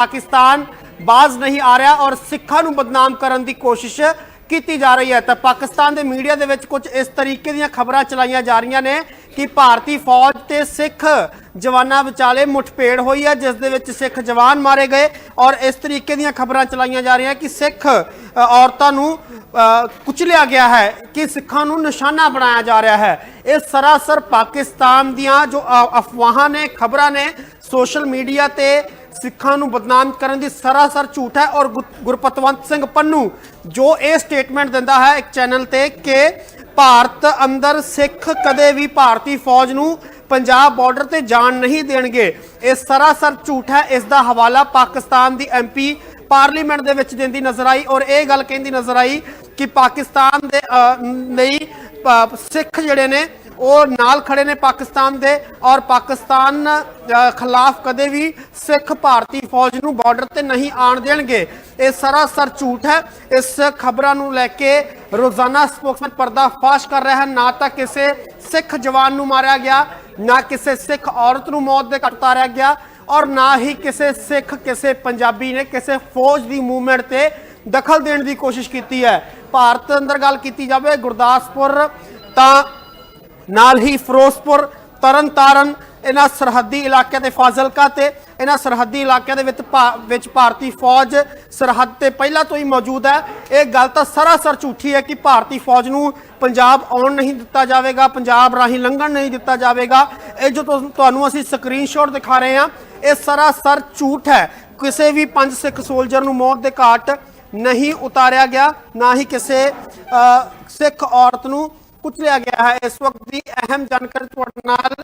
ਪਾਕਿਸਤਾਨ ਬਾਜ਼ ਨਹੀਂ ਆ ਰਿਹਾ ਔਰ ਸਿੱਖਾਂ ਨੂੰ ਬਦਨਾਮ ਕਰਨ ਦੀ ਕੋਸ਼ਿਸ਼ ਕੀਤੀ ਜਾ ਰਹੀ ਹੈ। ਤਾਂ ਪਾਕਿਸਤਾਨ ਦੇ ਮੀਡੀਆ ਦੇ ਵਿੱਚ ਕੁਝ ਇਸ ਤਰੀਕੇ ਦੀਆਂ ਖਬਰਾਂ ਚਲਾਈਆਂ ਜਾ ਰਹੀਆਂ ਨੇ ਕਿ ਭਾਰਤੀ ਫੌਜ ਤੇ ਸਿੱਖ ਜਵਾਨਾਂ ਵਿਚਾਲੇ ਮੁਠਭੇੜ ਹੋਈ ਹੈ, ਜਿਸ ਦੇ ਵਿੱਚ ਸਿੱਖ ਜਵਾਨ ਮਾਰੇ ਗਏ ਔਰ ਇਸ ਤਰੀਕੇ ਦੀਆਂ ਖਬਰਾਂ ਚਲਾਈਆਂ ਜਾ ਰਹੀਆਂ ਕਿ ਸਿੱਖ ਔਰਤਾਂ ਨੂੰ ਕੁਚਲਿਆ ਗਿਆ ਹੈ ਕਿ ਸਿੱਖਾਂ ਨੂੰ ਨਿਸ਼ਾਨਾ ਬਣਾਇਆ ਜਾ ਰਿਹਾ ਹੈ। ਇਹ ਸਰਾਸਰ ਪਾਕਿਸਤਾਨ ਦੀਆਂ ਜੋ ਅਫਵਾਹਾਂ ਨੇ, ਖਬਰਾਂ ਨੇ ਸੋਸ਼ਲ ਮੀਡੀਆ ਤੇ ਸਿੱਖਾਂ ਨੂੰ ਬਦਨਾਮ ਕਰਨ ਦੀ ਸਰਾਸਰ ਝੂਠ ਹੈ ਔਰ ਗੁਰ- ਗੁਰਪਤਵੰਤ ਸਿੰਘ ਪੰਨੂ, ਜੋ ਇਹ ਸਟੇਟਮੈਂਟ ਦਿੰਦਾ ਹੈ ਇੱਕ ਚੈਨਲ ਤੇ ਕਿ ਭਾਰਤ ਅੰਦਰ ਸਿੱਖ ਕਦੇ ਵੀ ਭਾਰਤੀ ਫੌਜ ਨੂੰ ਪੰਜਾਬ ਬਾਰਡਰ ਤੇ ਜਾਣ ਨਹੀਂ ਦੇਣਗੇ। ਇਹ ਸਰਾਸਰ ਝੂਠ ਹੈ, ਇਸ ਦਾ ਹਵਾਲਾ ਪਾਕਿਸਤਾਨ ਦੀ ਐਮਪੀ ਪਾਰਲੀਮੈਂਟ ਦੇ ਵਿੱਚ ਦਿੰਦੀ ਨਜ਼ਰ ਆਈ ਔਰ ਇਹ ਗੱਲ ਕਹਿੰਦੀ ਨਜ਼ਰ ਆਈ ਕਿ ਪਾਕਿਸਤਾਨ ਦੇ ਲਈ ਸਿੱਖ ਜਿਹੜੇ ਨੇ ਉਹ ਨਾਲ ਖੜੇ ਨੇ ਪਾਕਿਸਤਾਨ ਦੇ ਔਰ ਪਾਕਿਸਤਾਨ ਖਿਲਾਫ ਕਦੇ ਵੀ ਸਿੱਖ ਭਾਰਤੀ ਫੌਜ ਨੂੰ ਬਾਰਡਰ ਤੇ ਨਹੀਂ ਆਣ ਦੇਣਗੇ। ਇਹ ਸਰਾਸਰ ਝੂਠ ਹੈ। ਇਸ ਖਬਰਾਂ ਨੂੰ ਲੈ ਕੇ ਰੋਜ਼ਾਨਾ ਸਪੋਕਸਮੈਨ ਪਰਦਾ ਫਾਸ਼ ਕਰ ਰਿਹਾ ਹੈ ਨਾ ਤਾਂ ਕਿਸੇ ਸਿੱਖ ਜਵਾਨ ਨੂੰ ਮਾਰਿਆ ਗਿਆ, ਨਾ ਕਿਸੇ ਸਿੱਖ ਔਰਤ ਨੂੰ ਮੌਤ ਦੇ ਘਾਟ ਉਤਾਰਿਆ ਗਿਆ ਔਰ ਨਾ ਹੀ ਕਿਸੇ ਸਿੱਖ, ਕਿਸੇ ਪੰਜਾਬੀ ਨੇ ਕਿਸੇ ਫੌਜ ਦੀ ਮੂਵਮੈਂਟ ਤੇ ਦਖਲ ਦੇਣ ਦੀ ਕੋਸ਼ਿਸ਼ ਕੀਤੀ ਹੈ। ਭਾਰਤ ਅੰਦਰ ਗੱਲ ਕੀਤੀ ਜਾਵੇ ਗੁਰਦਾਸਪੁਰ, ਤਾਂ ਨਾਲ ਹੀ ਫਿਰੋਜ਼ਪੁਰ, ਤਰਨਤਾਰਨ, ਇਹਨਾਂ ਸਰਹੱਦੀ ਇਲਾਕਿਆਂ ਤੇ ਫਾਜ਼ਿਲਕਾ ਤੇ, ਇਹਨਾਂ ਸਰਹੱਦੀ ਇਲਾਕਿਆਂ ਦੇ ਵਿੱਚ ਭਾ- ਵਿੱਚ ਭਾਰਤੀ ਫੌਜ ਸਰਹੱਦ ਤੇ ਪਹਿਲਾਂ ਤੋਂ ਹੀ ਮੌਜੂਦ ਹੈ। ਇਹ ਗੱਲ ਤਾਂ ਸਰਾਸਰ ਝੂਠੀ ਹੈ ਕਿ ਭਾਰਤੀ ਫੌਜ ਨੂੰ ਪੰਜਾਬ ਆਉਣ ਨਹੀਂ ਦਿੱਤਾ ਜਾਵੇਗਾ, ਪੰਜਾਬ ਰਾਹੀਂ ਲੰਘਣ ਨਹੀਂ ਦਿੱਤਾ ਜਾਵੇਗਾ। ਇਹ ਜੋ ਤੁਹਾਨੂੰ ਅਸੀਂ ਸਕਰੀਨਸ਼ਾਟ ਦਿਖਾ ਰਹੇ ਹਾਂ, ਇਹ ਸਰਾਸਰ ਝੂਠ ਹੈ। ਕਿਸੇ ਵੀ ਪੰਜ ਸਿੱਖ ਸੋਲਜਰ ਨੂੰ ਮੌਤ ਦੇ ਘਾਟ ਨਹੀਂ ਉਤਾਰਿਆ ਗਿਆ, ਨਾ ਹੀ ਕਿਸੇ ਸਿੱਖ ਔਰਤ ਨੂੰ ਪੁੱਛ ਲਿਆ ਗਿਆ ਹੈ। ਇਸ ਵਕਤ ਦੀ ਅਹਿਮ ਜਾਣਕਾਰੀ ਤੁਹਾਡੇ ਨਾਲ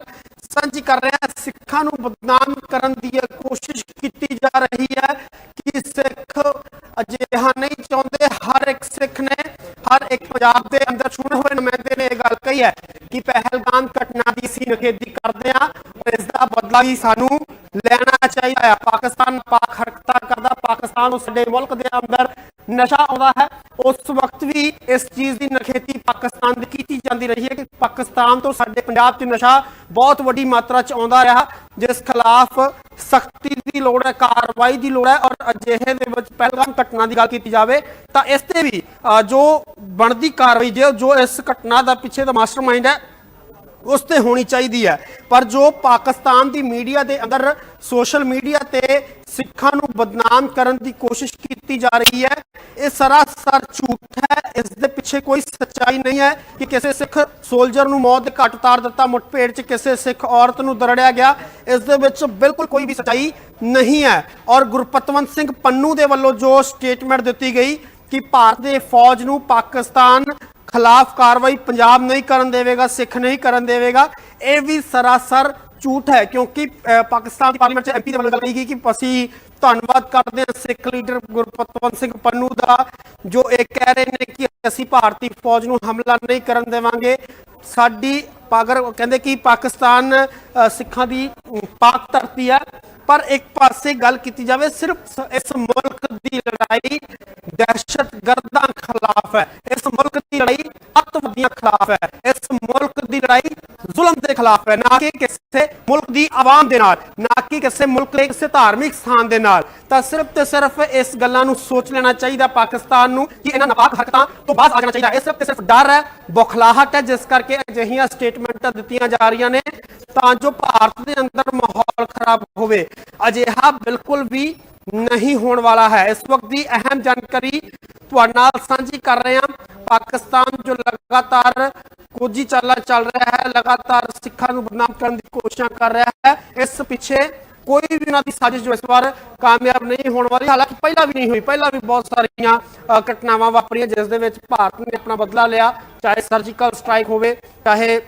ਸਾਂਝੀ ਕਰ ਰਹੇ ਹਾਂ। ਸਿੱਖਾਂ ਨੂੰ ਬਦਨਾਮ ਕਰਨ ਦੀ ਕੋਸ਼ਿਸ਼ ਕੀਤੀ ਜਾ ਰਹੀ ਹੈ ਕਿ ਸਿੱਖ ਅਜਿਹਾ ਨਹੀਂ ਚਾਹੁੰਦੇ। ਹਰ ਇੱਕ ਸਿੱਖ ਨੇ, ਹਰ ਇੱਕ ਪੰਜਾਬ ਦੇ ਅੰਦਰ ਚੁਣੇ ਹੋਏ ਨੁਮਾਇੰਦੇ ਨੇ ਇਹ ਗੱਲ ਕਹੀ ਹੈ ਕਿ ਪਹਿਲਗਾਮ ਘਟਨਾ ਦੀ ਸੀ ਨਖੇਦੀ ਕਰਦੇ ਆ ਔਰ ਇਸ ਦਾ ਬਦਲਾ ਵੀ ਸਾਨੂੰ ਲੈਣਾ ਚਾਹੀਦਾ ਹੈ। ਪਾਕਿਸਤਾਨ ਪਾਕ ਹਰਕਤਾਂ ਕਰਦਾ, ਪਾਕਿਸਤਾਨ ਨੂੰ ਸਾਡੇ ਮੁਲਕ ਦੇ ਅੰਦਰ ਨਸ਼ਾ ਆਉਂਦਾ ਹੈ। ਉਸ ਵਕਤ ਵੀ ਇਸ ਚੀਜ਼ ਦੀ ਨਖੇਤੀ ਪਾਕਿਸਤਾਨ ਦੀ ਕੀਤੀ ਜਾਂਦੀ ਰਹੀ ਹੈ ਕਿ ਪਾਕਿਸਤਾਨ ਤੋਂ ਸਾਡੇ ਪੰਜਾਬ 'ਚ ਨਸ਼ਾ ਬਹੁਤ ਵੱਡੀ ਮਾਤਰਾ 'ਚ ਆਉਂਦਾ ਰਿਹਾ, ਜਿਸ ਖਿਲਾਫ ਸਖਤੀ ਦੀ ਲੋੜ ਹੈ, ਕਾਰਵਾਈ ਦੀ ਲੋੜ ਹੈ ਔਰ ਅਜਿਹੇ ਦੇ ਵਿੱਚ ਪਹਿਲਗਾਮ ਘਟਨਾ ਦੀ ਗੱਲ ਕੀਤੀ ਜਾਵੇ ਤਾਂ ਇਸ ਤੇ ਵੀ ਜੋ ਬਣਦੀ ਕਾਰਵਾਈ, ਜੋ ਜੋ ਇਸ ਘਟਨਾ ਦਾ ਪਿੱਛੇ ਦਾ ਮਾਸਟਰਮਾਈਂਡ ਹੈ ਉਸ ਤੇ ਹੋਣੀ ਚਾਹੀਦੀ ਹੈ। ਪਰ ਜੋ ਪਾਕਿਸਤਾਨ ਦੀ ਮੀਡੀਆ ਦੇ ਅੰਦਰ ਸੋਸ਼ਲ ਮੀਡੀਆ ਤੇ ਸਿੱਖਾਂ ਨੂੰ ਬਦਨਾਮ ਕਰਨ ਦੀ ਕੋਸ਼ਿਸ਼ ਕੀਤੀ ਜਾ ਰਹੀ ਹੈ, ਇਹ ਸਰਾਸਰ ਝੂਠ ਹੈ। ਇਸ ਦੇ ਪਿੱਛੇ ਕੋਈ ਸੱਚਾਈ ਨਹੀਂ ਹੈ ਕਿ ਕਿਸੇ ਸਿੱਖ ਸੋਲਜਰ ਨੂੰ ਮੌਤ ਦੇ ਘਾਟ ਉਤਾਰ ਦਿੱਤਾ, ਮੁੱਠਭੇੜ 'ਚ ਕਿਸੇ ਸਿੱਖ ਔਰਤ ਨੂੰ ਦਰੜਿਆ ਗਿਆ। ਇਸ ਦੇ ਵਿੱਚ ਬਿਲਕੁਲ ਕੋਈ ਵੀ ਸੱਚਾਈ ਨਹੀਂ ਹੈ। ਔਰ ਗੁਰਪਤਵੰਤ ਸਿੰਘ ਪੰਨੂ ਦੇ ਵੱਲੋਂ ਜੋ ਸਟੇਟਮੈਂਟ ਦਿੱਤੀ ਗਈ ਕਿ ਭਾਰਤ ਦੇ ਫੌਜ ਨੂੰ ਪਾਕਿਸਤਾਨ ਖਿਲਾਫ ਕਾਰਵਾਈ ਪੰਜਾਬ ਨਹੀਂ ਕਰਨ ਦੇਵੇਗਾ, ਸਿੱਖ ਨਹੀਂ ਕਰਨ ਦੇਵੇਗਾ। ਇਹ ਵੀ ਸਰਾਸਰ ਝੂਠ ਹੈ, ਕਿਉਂਕਿ ਪਾਕਿਸਤਾਨ ਦੀ ਪਾਰਲੀਮੈਂਟ ਚ ਐਮਪੀ ਦੇ ਵੱਲੋਂ ਗੱਲ ਕਹੀ ਕਿ ਅਸੀਂ ਧੰਨਵਾਦ ਕਰਦੇ ਹਾਂ ਸਿੱਖ ਲੀਡਰ ਗੁਰਪਤਵੰਤ ਸਿੰਘ ਪੰਨੂ ਦਾ, ਜੋ ਇਹ ਕਹਿ ਰਹੇ ਨੇ ਕਿ ਅਸੀਂ ਭਾਰਤੀ ਫੌਜ ਨੂੰ ਹਮਲਾ ਨਹੀਂ ਕਰਨ ਦੇਵਾਂਗੇ। ਸਾਡੀ ਪਾਗਰ ਕਹਿੰਦੇ ਕਿ ਪਾਕਿਸਤਾਨ ਸਿੱਖਾਂ ਦੀ ਪਾਕ ਧਰਤੀ ਹੈ। ਪਰ ਇੱਕ ਪਾਸੇ ਗੱਲ ਕੀਤੀ ਜਾਵੇ, ਸਿਰਫ ਇਸ ਮੁਲਕ ਦੀ ਲੜਾਈ ਦਹਿਸ਼ਤਗਰਦਾਂ ਖਿਲਾਫ ਹੈ ਇਸ ਮੁਲਕ ਦੀ ਲੜਾਈ ਅੱਤਵਾਦੀਆਂ ਖਿਲਾਫ ਹੈ ਇਸ ਮੁਲਕ ਦੀ ਲੜਾਈ ਜ਼ੁਲਮ ਦੇ ਖਿਲਾਫ ਹੈ ਨਾ ਕਿ ਕਿਸੇ ਮੁਲਕ ਦੀ ਆਵਾਮ ਦੇ ਨਾਲ ਨਾ ਕਿ ਕਿਸੇ ਮੁਲਕ ਦੇ ਕਿਸੇ ਧਾਰਮਿਕ ਸਥਾਨ ਦੇ ਨਾਲ ਤਾਂ ਸਿਰਫ ਤੇ ਸਿਰਫ ਇਸ ਗੱਲਾਂ ਨੂੰ ਸੋਚ ਲੈਣਾ ਚਾਹੀਦਾ ਪਾਕਿਸਤਾਨ ਨੂੰ ਕਿ ਇਹਨਾਂ ਨਾਪਾਕ ਹਰਕਤਾਂ ਤੋਂ ਬਾਅਦ ਆ ਜਾਣਾ ਚਾਹੀਦਾ ਇਹ ਸਿਰਫ ਤੇ ਸਿਰਫ ਡਰ ਹੈ ਬੁਖਲਾਹਟ ਹੈ ਜਿਸ ਕਰਕੇ ਅਜਿਹੀਆਂ ਸਟੇਟਮੈਂਟਾਂ ਦਿੱਤੀਆਂ ਜਾ ਰਹੀਆਂ ਨੇ ਤਾਂ ਜੋ ਭਾਰਤ ਦੇ ਅੰਦਰ ਮਾਹੌਲ ਖਰਾਬ ਹੋਵੇ ਅਜਿਹਾ ਬਿਲਕੁਲ ਵੀ ਨਹੀਂ ਹੋਣ ਵਾਲਾ ਹੈ। ਇਸ ਵਕਤ ਦੀ ਅਹਿਮ ਜਾਣਕਾਰੀ ਤੁਹਾਡੇ ਨਾਲ ਸਾਂਝੀ ਕਰ ਰਹੇ ਹਾਂ। ਪਾਕਿਸਤਾਨ ਜੋ ਲਗਾਤਾਰ ਕੋਜੀ ਚਾਲਾ ਚੱਲ ਰਿਹਾ ਹੈ, ਲਗਾਤਾਰ ਸਿੱਖਾਂ ਨੂੰ ਬਦਨਾਮ ਕਰਨ ਦੀ ਕੋਸ਼ਿਸ਼ਾਂ ਕਰ ਰਿਹਾ ਹੈ। ਇਸ ਪਿੱਛੇ ਕੋਈ ਵੀ ਉਹਨਾਂ ਦੀ ਸਾਜ਼ਿਸ਼ ਜੋ ਇਸ ਵਾਰ ਕਾਮਯਾਬ ਨਹੀਂ ਹੋਣ ਵਾਲੀ, ਹਾਲਾਂਕਿ ਪਹਿਲਾਂ ਵੀ ਨਹੀਂ ਹੋਈ, ਪਹਿਲਾਂ ਵੀ ਬਹੁਤ ਸਾਰੀਆਂ ਘਟਨਾਵਾਂ ਵਾਪਰੀਆਂ, ਜਿਸ ਦੇ ਵਿੱਚ ਭਾਰਤ ਨੇ ਆਪਣਾ ਬਦਲਾ ਲਿਆ। ਚਾਹੇ ਸਰਜੀਕਲ ਸਟ੍ਰਾਈਕ ਹੋਵੇ, ਚਾਹੇ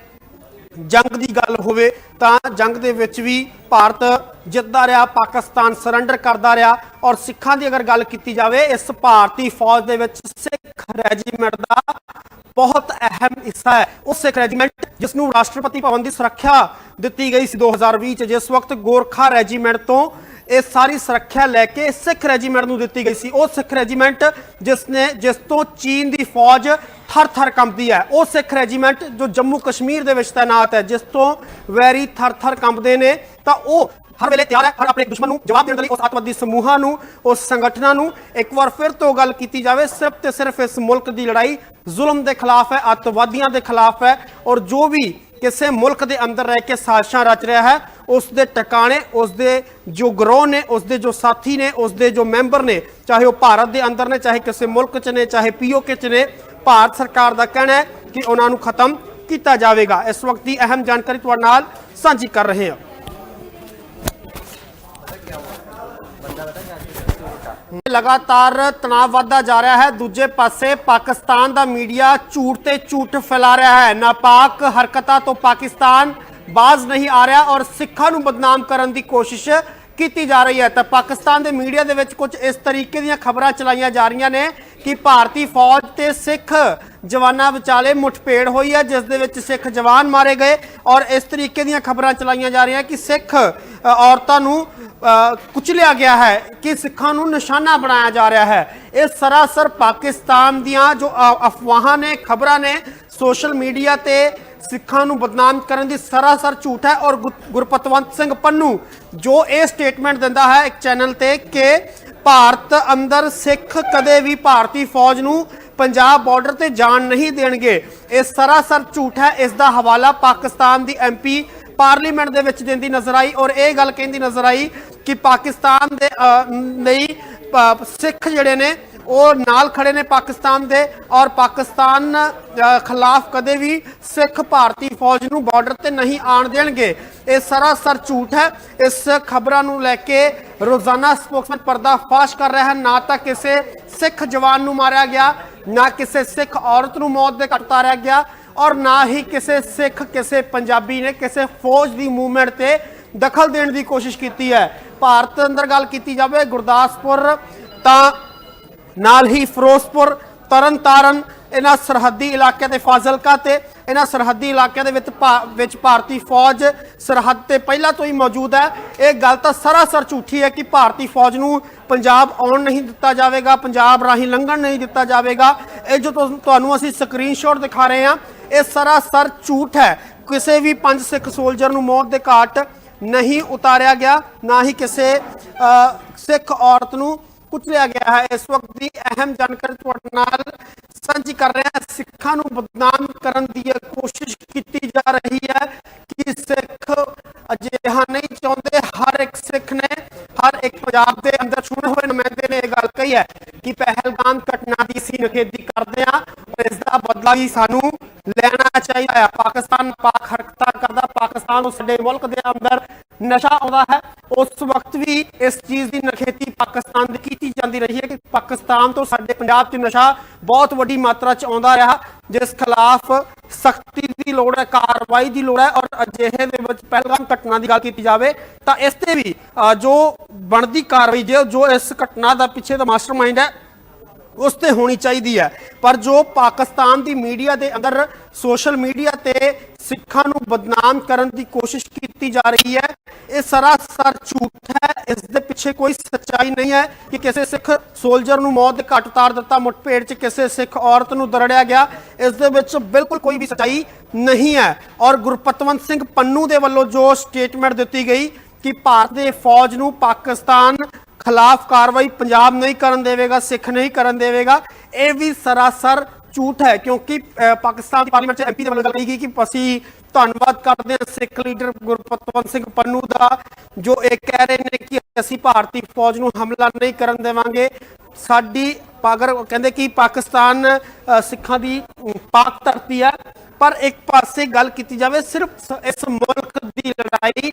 ਜੰਗ ਦੀ ਗੱਲ ਹੋਵੇ ਤਾਂ ਜੰਗ ਦੇ ਵਿੱਚ ਵੀ ਭਾਰਤ ਜਿੱਤਦਾ ਰਿਹਾ, ਪਾਕਿਸਤਾਨ ਸਰੈਂਡਰ ਕਰਦਾ ਰਿਹਾ ਔਰ ਸਿੱਖਾਂ ਦੀ ਅਗਰ ਗੱਲ ਕੀਤੀ ਜਾਵੇ, ਇਸ ਭਾਰਤੀ ਫੌਜ ਦੇ ਵਿੱਚ ਸਿੱਖ ਰੈਜੀਮੈਂਟ ਦਾ ਬਹੁਤ ਅਹਿਮ ਹਿੱਸਾ ਹੈ। ਉਹ ਸਿੱਖ ਰੈਜੀਮੈਂਟ ਜਿਸ ਨੂੰ ਰਾਸ਼ਟਰਪਤੀ ਭਵਨ ਦੀ ਸੁਰੱਖਿਆ ਦਿੱਤੀ ਗਈ ਸੀ 2020 ਚ, ਜਿਸ ਵਕਤ ਗੋਰਖਾ ਰੈਜੀਮੈਂਟ ਤੋਂ ਇਹ ਸਾਰੀ ਸੁਰੱਖਿਆ ਲੈ ਕੇ ਸਿੱਖ ਰੈਜੀਮੈਂਟ ਨੂੰ ਦਿੱਤੀ ਗਈ ਸੀ। ਉਹ ਸਿੱਖ ਰੈਜੀਮੈਂਟ ਜਿਸ ਨੇ ਜਿਸ ਤੋਂ ਚੀਨ ਦੀ ਫੌਜ ਥਰ-ਥਰ ਕੰਬਦੀ ਹੈ। ਉਹ ਸਿੱਖ ਰੈਜੀਮੈਂਟ ਜੋ ਜੰਮੂ ਕਸ਼ਮੀਰ ਦੇ ਵਿੱਚ ਤਾਇਨਾਤ ਹੈ, ਜਿਸ ਤੋਂ ਵੈਰੀ ਥਰ-ਥਰ ਕੰਬਦੇ ਨੇ, ਤਾਂ ਉਹ ਹਰ ਵੇਲੇ ਤਿਆਰ ਹੈ, ਹਰ ਆਪਣੇ ਦੁਸ਼ਮਣ ਨੂੰ ਜਵਾਬ ਦੇਣ ਦੇ ਲਈ, ਉਸ ਅੱਤਵਾਦੀ ਸਮੂਹਾਂ ਨੂੰ, ਉਸ ਸੰਗਠਨਾਂ ਨੂੰ। ਇੱਕ ਵਾਰ ਫਿਰ ਤੋਂ ਗੱਲ ਕੀਤੀ ਜਾਵੇ, ਸਿਰਫ ਤੇ ਸਿਰਫ ਇਸ ਮੁਲਕ ਦੀ ਲੜਾਈ ਜ਼ੁਲਮ ਦੇ ਖਿਲਾਫ ਹੈ, ਅੱਤਵਾਦੀਆਂ ਦੇ ਖਿਲਾਫ ਹੈ, ਔਰ ਜੋ ਵੀ ਕਿਸੇ ਮੁਲਕ ਦੇ ਅੰਦਰ ਰਹਿ ਕੇ ਸਾਜ਼ਿਸ਼ਾਂ ਰਚ ਰਿਹਾ ਹੈ, ਉਸ ਦੇ ਟਿਕਾਣੇ, ਉਸ ਦੇ ਜੋ ਗਰੋਹ ਨੇ, ਉਸ ਦੇ ਜੋ ਸਾਥੀ ਨੇ, ਉਸ ਦੇ ਜੋ ਮੈਂਬਰ ਨੇ, ਚਾਹੇ ਉਹ ਭਾਰਤ ਦੇ ਅੰਦਰ ਨੇ, ਚਾਹੇ ਕਿਸੇ ਮੁਲਕ 'ਚ ਨੇ, ਚਾਹੇ ਪੀਓਕੇ 'ਚ ਨੇ ਭਾਰਤ ਸਰਕਾਰ ਦਾ ਕਹਿਣਾ ਹੈ ਕਿ ਉਹਨਾਂ ਨੂੰ ਖਤਮ ਕੀਤਾ ਜਾਵੇਗਾ। ਇਸ ਵਕਤ ਦੀ ਅਹਿਮ ਜਾਣਕਾਰੀ ਤੁਹਾਡੇ ਨਾਲ ਸਾਂਝੀ ਕਰ ਰਹੇ ਹਾਂ। ਲਗਾਤਾਰ ਤਣਾਅ ਵਧਦਾ ਜਾ ਰਿਹਾ ਹੈ। ਦੂਜੇ ਪਾਸੇ ਪਾਕਿਸਤਾਨ ਦਾ ਮੀਡੀਆ ਝੂਠ ਤੇ ਝੂਠ ਫੈਲਾ ਰਿਹਾ ਹੈ। ਨਾਪਾਕ ਹਰਕਤਾਂ ਤੋਂ ਪਾਕਿਸਤਾਨ ਬਾਜ਼ ਨਹੀਂ ਆ ਰਿਹਾ ਔਰ ਸਿੱਖਾਂ ਨੂੰ ਬਦਨਾਮ ਕਰਨ ਦੀ ਕੋਸ਼ਿਸ਼ ਕੀਤੀ ਜਾ ਰਹੀ ਹੈ। ਤਾਂ ਪਾਕਿਸਤਾਨ ਦੇ ਮੀਡੀਆ ਦੇ ਵਿੱਚ ਕੁਝ ਇਸ ਤਰੀਕੇ ਦੀਆਂ ਖਬਰਾਂ ਚਲਾਈਆਂ ਜਾ ਰਹੀਆਂ ਨੇ ਕਿ ਭਾਰਤੀ ਫੌਜ ਤੇ ਸਿੱਖ ਜਵਾਨਾਂ ਵਿਚਾਲੇ ਮੁਠਭੇੜ ਹੋਈ ਹੈ ਜਿਸ ਦੇ ਵਿੱਚ ਸਿੱਖ ਜਵਾਨ ਮਾਰੇ ਗਏ ਔਰ ਇਸ ਤਰੀਕੇ ਦੀਆਂ ਖਬਰਾਂ ਚਲਾਈਆਂ ਜਾ ਰਹੀਆਂ ਕਿ ਸਿੱਖ ਔਰਤਾਂ ਨੂੰ ਕੁਚਲਿਆ ਗਿਆ ਹੈ ਕਿ ਸਿੱਖਾਂ ਨੂੰ ਨਿਸ਼ਾਨਾ ਬਣਾਇਆ ਜਾ ਰਿਹਾ ਹੈ। ਇਹ ਸਰਾਸਰ ਪਾਕਿਸਤਾਨ ਦੀਆਂ ਜੋ ਅ, ਅਫਵਾਹਾਂ ਨੇ ਖਬਰਾਂ ਨੇ ਸੋਸ਼ਲ ਮੀਡੀਆ ਤੇ ਸਿੱਖਾਂ ਨੂੰ ਬਦਨਾਮ ਕਰਨ ਦੀ ਸਰਾਸਰ ਝੂਠ ਹੈ ਔਰ ਗੁਰ- ਗੁਰਪਤਵੰਤ ਸਿੰਘ ਪੰਨੂ, ਜੋ ਇਹ ਸਟੇਟਮੈਂਟ ਦਿੰਦਾ ਹੈ ਇੱਕ ਚੈਨਲ ਤੇ ਕਿ ਭਾਰਤ ਅੰਦਰ ਸਿੱਖ ਕਦੇ ਵੀ ਭਾਰਤੀ ਫੌਜ ਨੂੰ ਪੰਜਾਬ ਬਾਰਡਰ ਤੇ ਜਾਣ ਨਹੀਂ ਦੇਣਗੇ। ਇਹ ਸਰਾਸਰ ਝੂਠ ਹੈ, ਇਸ ਦਾ ਹਵਾਲਾ ਪਾਕਿਸਤਾਨ ਦੀ ਐਮਪੀ ਪਾਰਲੀਮੈਂਟ ਦੇ ਵਿੱਚ ਦਿੰਦੀ ਨਜ਼ਰ ਆਈ ਔਰ ਇਹ ਗੱਲ ਕਹਿੰਦੀ ਨਜ਼ਰ ਆਈ ਕਿ ਪਾਕਿਸਤਾਨ ਦੇ ਲਈ ਸਿੱਖ ਜਿਹੜੇ ਨੇ ਉਹ ਨਾਲ ਖੜੇ ਨੇ ਪਾਕਿਸਤਾਨ ਦੇ ਔਰ ਪਾਕਿਸਤਾਨ ਖਿਲਾਫ ਕਦੇ ਵੀ ਸਿੱਖ ਭਾਰਤੀ ਫੌਜ ਨੂੰ ਬਾਰਡਰ ਤੇ ਨਹੀਂ ਆਣ ਦੇਣਗੇ। ਇਹ ਸਰਾਸਰ ਝੂਠ ਹੈ। ਇਸ ਖਬਰਾਂ ਨੂੰ ਲੈ ਕੇ ਰੋਜ਼ਾਨਾ ਸਪੋਕਸਮੈਨ ਪਰਦਾ ਫਾਸ਼ ਕਰ ਰਿਹਾ ਹੈ ਨਾ ਤਾਂ ਕਿਸੇ ਸਿੱਖ ਜਵਾਨ ਨੂੰ ਮਾਰਿਆ ਗਿਆ, ਨਾ ਕਿਸੇ ਸਿੱਖ ਔਰਤ ਨੂੰ ਮੌਤ ਦੇ ਘਾਟ ਉਤਾਰਿਆ ਗਿਆ ਔਰ ਨਾ ਹੀ ਕਿਸੇ ਸਿੱਖ, ਕਿਸੇ ਪੰਜਾਬੀ ਨੇ ਕਿਸੇ ਫੌਜ ਦੀ ਮੂਵਮੈਂਟ ਤੇ ਦਖਲ ਦੇਣ ਦੀ ਕੋਸ਼ਿਸ਼ ਕੀਤੀ ਹੈ। ਭਾਰਤ ਅੰਦਰ ਗੱਲ ਕੀਤੀ ਜਾਵੇ ਗੁਰਦਾਸਪੁਰ, ਤਾਂ ਨਾਲ ਹੀ ਫਿਰੋਜ਼ਪੁਰ, ਤਰਨਤਾਰਨ, ਇਹਨਾਂ ਸਰਹੱਦੀ ਇਲਾਕਿਆਂ ਤੇ ਫਾਜ਼ਿਲਕਾ ਤੇ, ਇਹਨਾਂ ਸਰਹੱਦੀ ਇਲਾਕਿਆਂ ਦੇ ਵਿੱਚ ਭਾ- ਵਿੱਚ ਭਾਰਤੀ ਫੌਜ ਸਰਹੱਦ ਤੇ ਪਹਿਲਾਂ ਤੋਂ ਹੀ ਮੌਜੂਦ ਹੈ। ਇਹ ਗੱਲ ਤਾਂ ਸਰਾਸਰ ਝੂਠੀ ਹੈ ਕਿ ਭਾਰਤੀ ਫੌਜ ਨੂੰ ਪੰਜਾਬ ਆਉਣ ਨਹੀਂ ਦਿੱਤਾ ਜਾਵੇਗਾ, ਪੰਜਾਬ ਰਾਹੀਂ ਲੰਘਣ ਨਹੀਂ ਦਿੱਤਾ ਜਾਵੇਗਾ। ਇਹ ਜੋ ਤੁਹਾਨੂੰ ਅਸੀਂ ਸਕਰੀਨਸ਼ਾਟ ਦਿਖਾ ਰਹੇ ਹਾਂ, ਇਹ ਸਰਾਸਰ ਝੂਠ ਹੈ। ਕਿਸੇ ਵੀ ਪੰਜ ਸਿੱਖ ਸੋਲਜਰ ਨੂੰ ਮੌਤ ਦੇ ਘਾਟ ਨਹੀਂ ਉਤਾਰਿਆ ਗਿਆ, ਨਾ ਹੀ ਕਿਸੇ ਸਿੱਖ ਔਰਤ ਨੂੰ ਕੁਚਲਿਆ ਗਿਆ ਹੈ। ਇਸ ਵਕਤ ਦੀ ਅਹਿਮ ਜਾਣਕਾਰੀ ਤੁਹਾਡੇ ਨਾਲ ਸਾਂਝੀ ਕਰ ਰਹੇ ਹਾਂ। ਸਿੱਖਾਂ ਨੂੰ ਬਦਨਾਮ ਕਰਨ ਦੀ ਕੋਸ਼ਿਸ਼ ਕੀਤੀ ਜਾ ਰਹੀ ਹੈ ਕਿ ਸਿੱਖ ਅਜਿਹਾ ਨਹੀਂ ਚਾਹੁੰਦੇ। ਹਰ ਇੱਕ ਸਿੱਖ ਨੇ, ਹਰ ਇੱਕ ਪੰਜਾਬ ਦੇ ਅੰਦਰ ਚੁਣੇ ਹੋਏ ਨੁਮਾਇੰਦੇ ਨੇ ਇਹ ਗੱਲ ਕਹੀ ਹੈ ਕਿ ਪਹਿਲਗਾਮ ਘਟਨਾ ਦੀ ਸੀ ਨਖੇਦੀ ਕਰਦੇ ਆ ਔਰ ਇਸ ਦਾ ਬਦਲਾ ਵੀ ਸਾਨੂੰ ਲੈਣਾ ਚਾਹੀਦਾ ਹੈ। ਪਾਕਿਸਤਾਨ ਪਾਕ ਹਰਕਤਾਂ ਕਰਦਾ। ਪਾਕਿਸਤਾਨ ਨੂੰ ਸਾਡੇ ਮੁਲਕ ਦੇ ਅੰਦਰ ਨਸ਼ਾ ਆਉਂਦਾ ਹੈ। ਉਸ ਵਕਤ ਵੀ ਇਸ ਚੀਜ਼ ਦੀ ਨਖੇਤੀ ਪਾਕਿਸਤਾਨ ਦੀ ਕੀਤੀ ਜਾਂਦੀ ਰਹੀ ਹੈ ਕਿ ਪਾਕਿਸਤਾਨ ਤੋਂ ਸਾਡੇ ਪੰਜਾਬ 'ਚ ਨਸ਼ਾ ਬਹੁਤ ਵੱਡੀ ਮਾਤਰਾ 'ਚ ਆਉਂਦਾ ਰਿਹਾ, ਜਿਸ ਖਿਲਾਫ ਸਖਤੀ ਦੀ ਲੋੜ ਹੈ, ਕਾਰਵਾਈ ਦੀ ਲੋੜ ਹੈ ਔਰ ਅਜਿਹੇ ਦੇ ਵਿੱਚ ਪਹਿਲਗਾਮ ਘਟਨਾ ਦੀ ਗੱਲ ਕੀਤੀ ਜਾਵੇ ਤਾਂ ਇਸ ਤੇ ਵੀ ਜੋ ਬਣਦੀ ਕਾਰਵਾਈ, ਜੋ ਜੋ ਇਸ ਘਟਨਾ ਦਾ ਪਿੱਛੇ ਦਾ ਮਾਸਟਰਮਾਈਂਡ ਹੈ ਉਸ ਤੇ ਹੋਣੀ ਚਾਹੀਦੀ ਹੈ। ਪਰ ਜੋ ਪਾਕਿਸਤਾਨ ਦੀ ਮੀਡੀਆ ਦੇ ਅੰਦਰ ਸੋਸ਼ਲ ਮੀਡੀਆ ਤੇ ਸਿੱਖਾਂ ਨੂੰ ਬਦਨਾਮ ਕਰਨ ਦੀ ਕੋਸ਼ਿਸ਼ ਕੀਤੀ ਜਾ ਰਹੀ ਹੈ, ਇਹ ਸਰਾਸਰ ਝੂਠ ਹੈ। ਇਸ ਦੇ ਪਿੱਛੇ ਕੋਈ ਸੱਚਾਈ ਨਹੀਂ ਹੈ ਕਿ ਕਿਸੇ ਸਿੱਖ ਸੋਲਜਰ ਨੂੰ ਮੌਤ ਦੇ ਘਾਟ ਉਤਾਰ ਦਿੱਤਾ, ਮੁੱਠਭੇੜ 'ਚ ਕਿਸੇ ਸਿੱਖ ਔਰਤ ਨੂੰ ਦਰੜਿਆ ਗਿਆ। ਇਸ ਦੇ ਵਿੱਚ ਬਿਲਕੁਲ ਕੋਈ ਵੀ ਸੱਚਾਈ ਨਹੀਂ ਹੈ। ਔਰ ਗੁਰਪਤਵੰਤ ਸਿੰਘ ਪੰਨੂ ਦੇ ਵੱਲੋਂ ਜੋ ਸਟੇਟਮੈਂਟ ਦਿੱਤੀ ਗਈ ਕਿ ਭਾਰਤ ਦੇ ਫੌਜ ਨੂੰ ਪਾਕਿਸਤਾਨ ਖਿਲਾਫ ਕਾਰਵਾਈ ਪੰਜਾਬ ਨਹੀਂ ਕਰਨ ਦੇਵੇਗਾ, ਸਿੱਖ ਨਹੀਂ ਕਰਨ ਦੇਵੇਗਾ। ਇਹ ਵੀ ਸਰਾਸਰ ਝੂਠ ਹੈ, ਕਿਉਂਕਿ ਪਾਕਿਸਤਾਨ ਦੀ ਪਾਰਲੀਮੈਂਟ ਚ ਐਮਪੀ ਦੇ ਵੱਲੋਂ ਗੱਲ ਕਹੀ ਕਿ ਅਸੀਂ ਧੰਨਵਾਦ ਕਰਦੇ ਹਾਂ ਸਿੱਖ ਲੀਡਰ ਗੁਰਪਤਵੰਤ ਸਿੰਘ ਪੰਨੂ ਦਾ, ਜੋ ਇਹ ਕਹਿ ਰਹੇ ਨੇ ਕਿ ਅਸੀਂ ਭਾਰਤੀ ਫੌਜ ਨੂੰ ਹਮਲਾ ਨਹੀਂ ਕਰਨ ਦੇਵਾਂਗੇ। ਸਾਡੀ ਪਾਗਰ ਕਹਿੰਦੇ ਕਿ ਪਾਕਿਸਤਾਨ ਸਿੱਖਾਂ ਦੀ ਪਾਕ ਧਰਤੀ ਹੈ ਪਰ ਇੱਕ ਪਾਸੇ ਗੱਲ ਕੀਤੀ ਜਾਵੇ, ਸਿਰਫ ਇਸ ਮੁਲਕ ਦੀ ਲੜਾਈ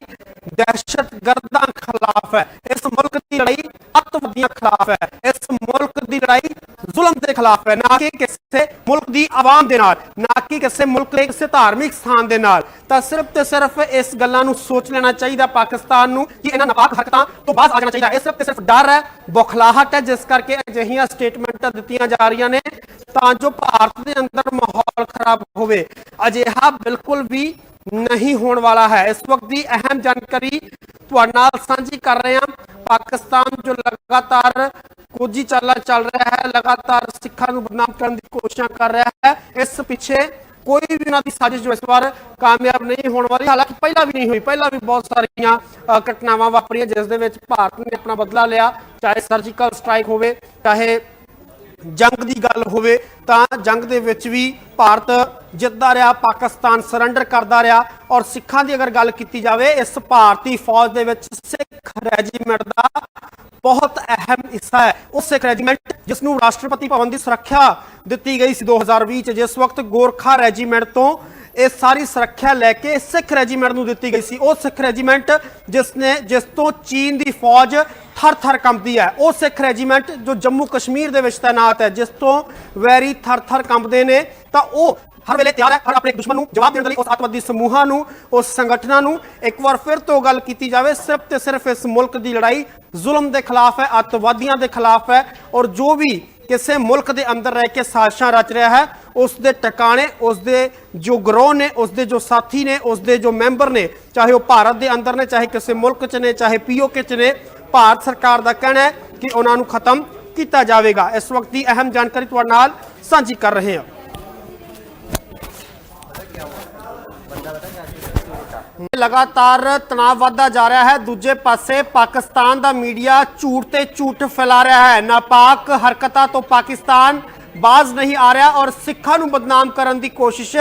ਦਹਿਸ਼ਤਗਰਦਾਂ ਖਿਲਾਫ ਹੈ। ਇਸ ਮੁਲਕ ਦੀ ਲੜਾਈ ਅੱਤਵਾਦੀਆਂ ਖਿਲਾਫ ਹੈ। ਇਸ ਮੁਲਕ ਦੀ ਲੜਾਈ ਜ਼ੁਲਮ ਦੇ ਖਿਲਾਫ ਹੈ। ਨਾ ਕਿ ਕਿਸੇ ਮੁਲਕ ਦੀ ਆਵਾਮ ਦੇ ਨਾਲ, ਨਾ ਕਿ ਕਿਸੇ ਮੁਲਕ ਦੇ ਕਿਸੇ ਧਾਰਮਿਕ ਸਥਾਨ ਦੇ ਨਾਲ। ਤਾਂ ਸਿਰਫ ਤੇ ਸਿਰਫ ਇਸ ਗੱਲਾਂ ਨੂੰ ਸੋਚ ਲੈਣਾ ਚਾਹੀਦਾ ਪਾਕਿਸਤਾਨ ਨੂੰ ਕਿ ਇਹਨਾਂ ਨਾਪਾਕ ਹਰਕਤਾਂ ਤੋਂ ਬਾਅਦ ਆ ਜਾਣਾ ਚਾਹੀਦਾ। ਇਹ ਸਿਰਫ ਤੇ ਸਿਰਫ ਡਰ ਹੈ, ਬੁਖਲਾਹਟ ਹੈ, ਜਿਸ ਕਰਕੇ ਅਜਿਹੀਆਂ ਸਟੇਟਮੈਂਟਾਂ ਦਿੱਤੀਆਂ ਜਾ ਰਹੀਆਂ ਨੇ ਤਾਂ ਜੋ ਭਾਰਤ ਦੇ ਅੰਦਰ ਮਾਹੌਲ ਖਰਾਬ ਹੋਵੇ। ਅਜਿਹਾ ਬਿਲਕੁਲ ਵੀ ਨਹੀਂ ਹੋਣ ਵਾਲਾ ਹੈ। ਇਸ ਵਕਤ ਦੀ ਅਹਿਮ ਜਾਣਕਾਰੀ ਤੁਹਾਡੇ ਨਾਲ ਸਾਂਝੀ ਕਰ ਰਹੇ ਹਾਂ। ਪਾਕਿਸਤਾਨ ਜੋ ਲਗਾਤਾਰ ਕੋਜੀ ਚਾਲਾ ਚੱਲ ਰਿਹਾ ਹੈ, ਲਗਾਤਾਰ ਸਿੱਖਾਂ ਨੂੰ ਬਦਨਾਮ ਕਰਨ ਦੀ ਕੋਸ਼ਿਸ਼ਾਂ ਕਰ ਰਿਹਾ ਹੈ, ਇਸ ਪਿੱਛੇ ਕੋਈ ਵੀ ਉਹਨਾਂ ਦੀ ਸਾਜ਼ਿਸ਼ ਜੋ ਇਸ ਵਾਰ ਕਾਮਯਾਬ ਨਹੀਂ ਹੋਣ ਵਾਲੀ, ਹਾਲਾਂਕਿ ਪਹਿਲਾਂ ਵੀ ਨਹੀਂ ਹੋਈ, ਪਹਿਲਾਂ ਵੀ ਬਹੁਤ ਸਾਰੀਆਂ ਘਟਨਾਵਾਂ ਵਾਪਰੀਆਂ, ਜਿਸ ਦੇ ਵਿੱਚ ਭਾਰਤ ਨੇ ਆਪਣਾ ਬਦਲਾ ਲਿਆ, ਚਾਹੇ ਸਰਜੀਕਲ ਸਟ੍ਰਾਈਕ ਹੋਵੇ, ਚਾਹੇ ਜੰਗ ਦੀ ਗੱਲ ਹੋਵੇ, ਤਾਂ ਜੰਗ ਦੇ ਵਿੱਚ ਵੀ ਭਾਰਤ ਜਿੱਤਦਾ ਰਿਹਾ, ਪਾਕਿਸਤਾਨ ਸਰੈਂਡਰ ਕਰਦਾ ਰਿਹਾ ਔਰ ਸਿੱਖਾਂ ਦੀ ਅਗਰ ਗੱਲ ਕੀਤੀ ਜਾਵੇ, ਇਸ ਭਾਰਤੀ ਫੌਜ ਦੇ ਵਿੱਚ ਸਿੱਖ ਰੈਜੀਮੈਂਟ ਦਾ ਬਹੁਤ ਅਹਿਮ ਹਿੱਸਾ ਹੈ। ਉਹ ਸਿੱਖ ਰੈਜੀਮੈਂਟ ਜਿਸ ਨੂੰ ਰਾਸ਼ਟਰਪਤੀ ਭਵਨ ਦੀ ਸੁਰੱਖਿਆ ਦਿੱਤੀ ਗਈ ਸੀ 2020 ਚ, ਜਿਸ ਵਕਤ ਗੋਰਖਾ ਰੈਜੀਮੈਂਟ ਤੋਂ ਇਹ ਸਾਰੀ ਸੁਰੱਖਿਆ ਲੈ ਕੇ ਸਿੱਖ ਰੈਜੀਮੈਂਟ ਨੂੰ ਦਿੱਤੀ ਗਈ ਸੀ। ਉਹ ਸਿੱਖ ਰੈਜੀਮੈਂਟ ਜਿਸ ਨੇ ਜਿਸ ਤੋਂ ਚੀਨ ਦੀ ਫੌਜ ਥਰ-ਥਰ ਕੰਬਦੀ ਹੈ। ਉਹ ਸਿੱਖ ਰੈਜੀਮੈਂਟ ਜੋ ਜੰਮੂ ਕਸ਼ਮੀਰ ਦੇ ਵਿੱਚ ਤਾਇਨਾਤ ਹੈ, ਜਿਸ ਤੋਂ ਵੈਰੀ ਥਰ-ਥਰ ਕੰਬਦੇ ਨੇ, ਤਾਂ ਉਹ ਹਰ ਵੇਲੇ ਤਿਆਰ ਹੈ, ਹਰ ਆਪਣੇ ਦੁਸ਼ਮਣ ਨੂੰ ਜਵਾਬ ਦੇਣ ਦੇ ਲਈ, ਉਸ ਅੱਤਵਾਦੀ ਸਮੂਹਾਂ ਨੂੰ, ਉਸ ਸੰਗਠਨਾਂ ਨੂੰ। ਇੱਕ ਵਾਰ ਫਿਰ ਤੋਂ ਗੱਲ ਕੀਤੀ ਜਾਵੇ, ਸਿਰਫ ਤੇ ਸਿਰਫ ਇਸ ਮੁਲਕ ਦੀ ਲੜਾਈ ਜ਼ੁਲਮ ਦੇ ਖਿਲਾਫ ਹੈ, ਅੱਤਵਾਦੀਆਂ ਦੇ ਖਿਲਾਫ ਹੈ, ਔਰ ਜੋ ਵੀ ਕਿਸੇ ਮੁਲਕ ਦੇ ਅੰਦਰ ਰਹਿ ਕੇ ਸਾਜ਼ਿਸ਼ਾਂ ਰਚ ਰਿਹਾ ਹੈ, ਉਸ ਦੇ ਟਿਕਾਣੇ, ਉਸ ਦੇ ਜੋ ਗਰੋਹ ਨੇ, ਉਸ ਦੇ ਜੋ ਸਾਥੀ ਨੇ, ਉਸ ਦੇ ਜੋ ਮੈਂਬਰ ਨੇ, ਚਾਹੇ ਉਹ ਭਾਰਤ ਦੇ ਅੰਦਰ ਨੇ, ਚਾਹੇ ਕਿਸੇ ਮੁਲਕ 'ਚ ਨੇ, ਚਾਹੇ ਪੀਓਕੇ 'ਚ ਨੇ, ਭਾਰਤ ਸਰਕਾਰ ਦਾ ਕਹਿਣਾ ਹੈ ਕਿ ਉਹਨਾਂ ਨੂੰ ਖਤਮ ਕੀਤਾ ਜਾਵੇਗਾ। ਇਸ ਵਕਤ ਦੀ ਅਹਿਮ ਜਾਣਕਾਰੀ ਤੁਹਾਡੇ ਨਾਲ ਸਾਂਝੀ ਕਰ ਰਹੇ ਹਾਂ। ਲਗਾਤਾਰ ਤਣਾਅ ਵਧਦਾ ਜਾ ਰਿਹਾ ਹੈ। ਦੂਜੇ ਪਾਸੇ ਪਾਕਿਸਤਾਨ ਦਾ ਮੀਡੀਆ ਝੂਠ ਤੇ ਝੂਠ ਫੈਲਾ ਰਿਹਾ ਹੈ। ਨਾਪਾਕ ਹਰਕਤਾਂ ਤੋਂ ਪਾਕਿਸਤਾਨ ਬਾਜ਼ ਨਹੀਂ ਆ ਰਿਹਾ ਔਰ ਸਿੱਖਾਂ ਨੂੰ ਬਦਨਾਮ ਕਰਨ ਦੀ ਕੋਸ਼ਿਸ਼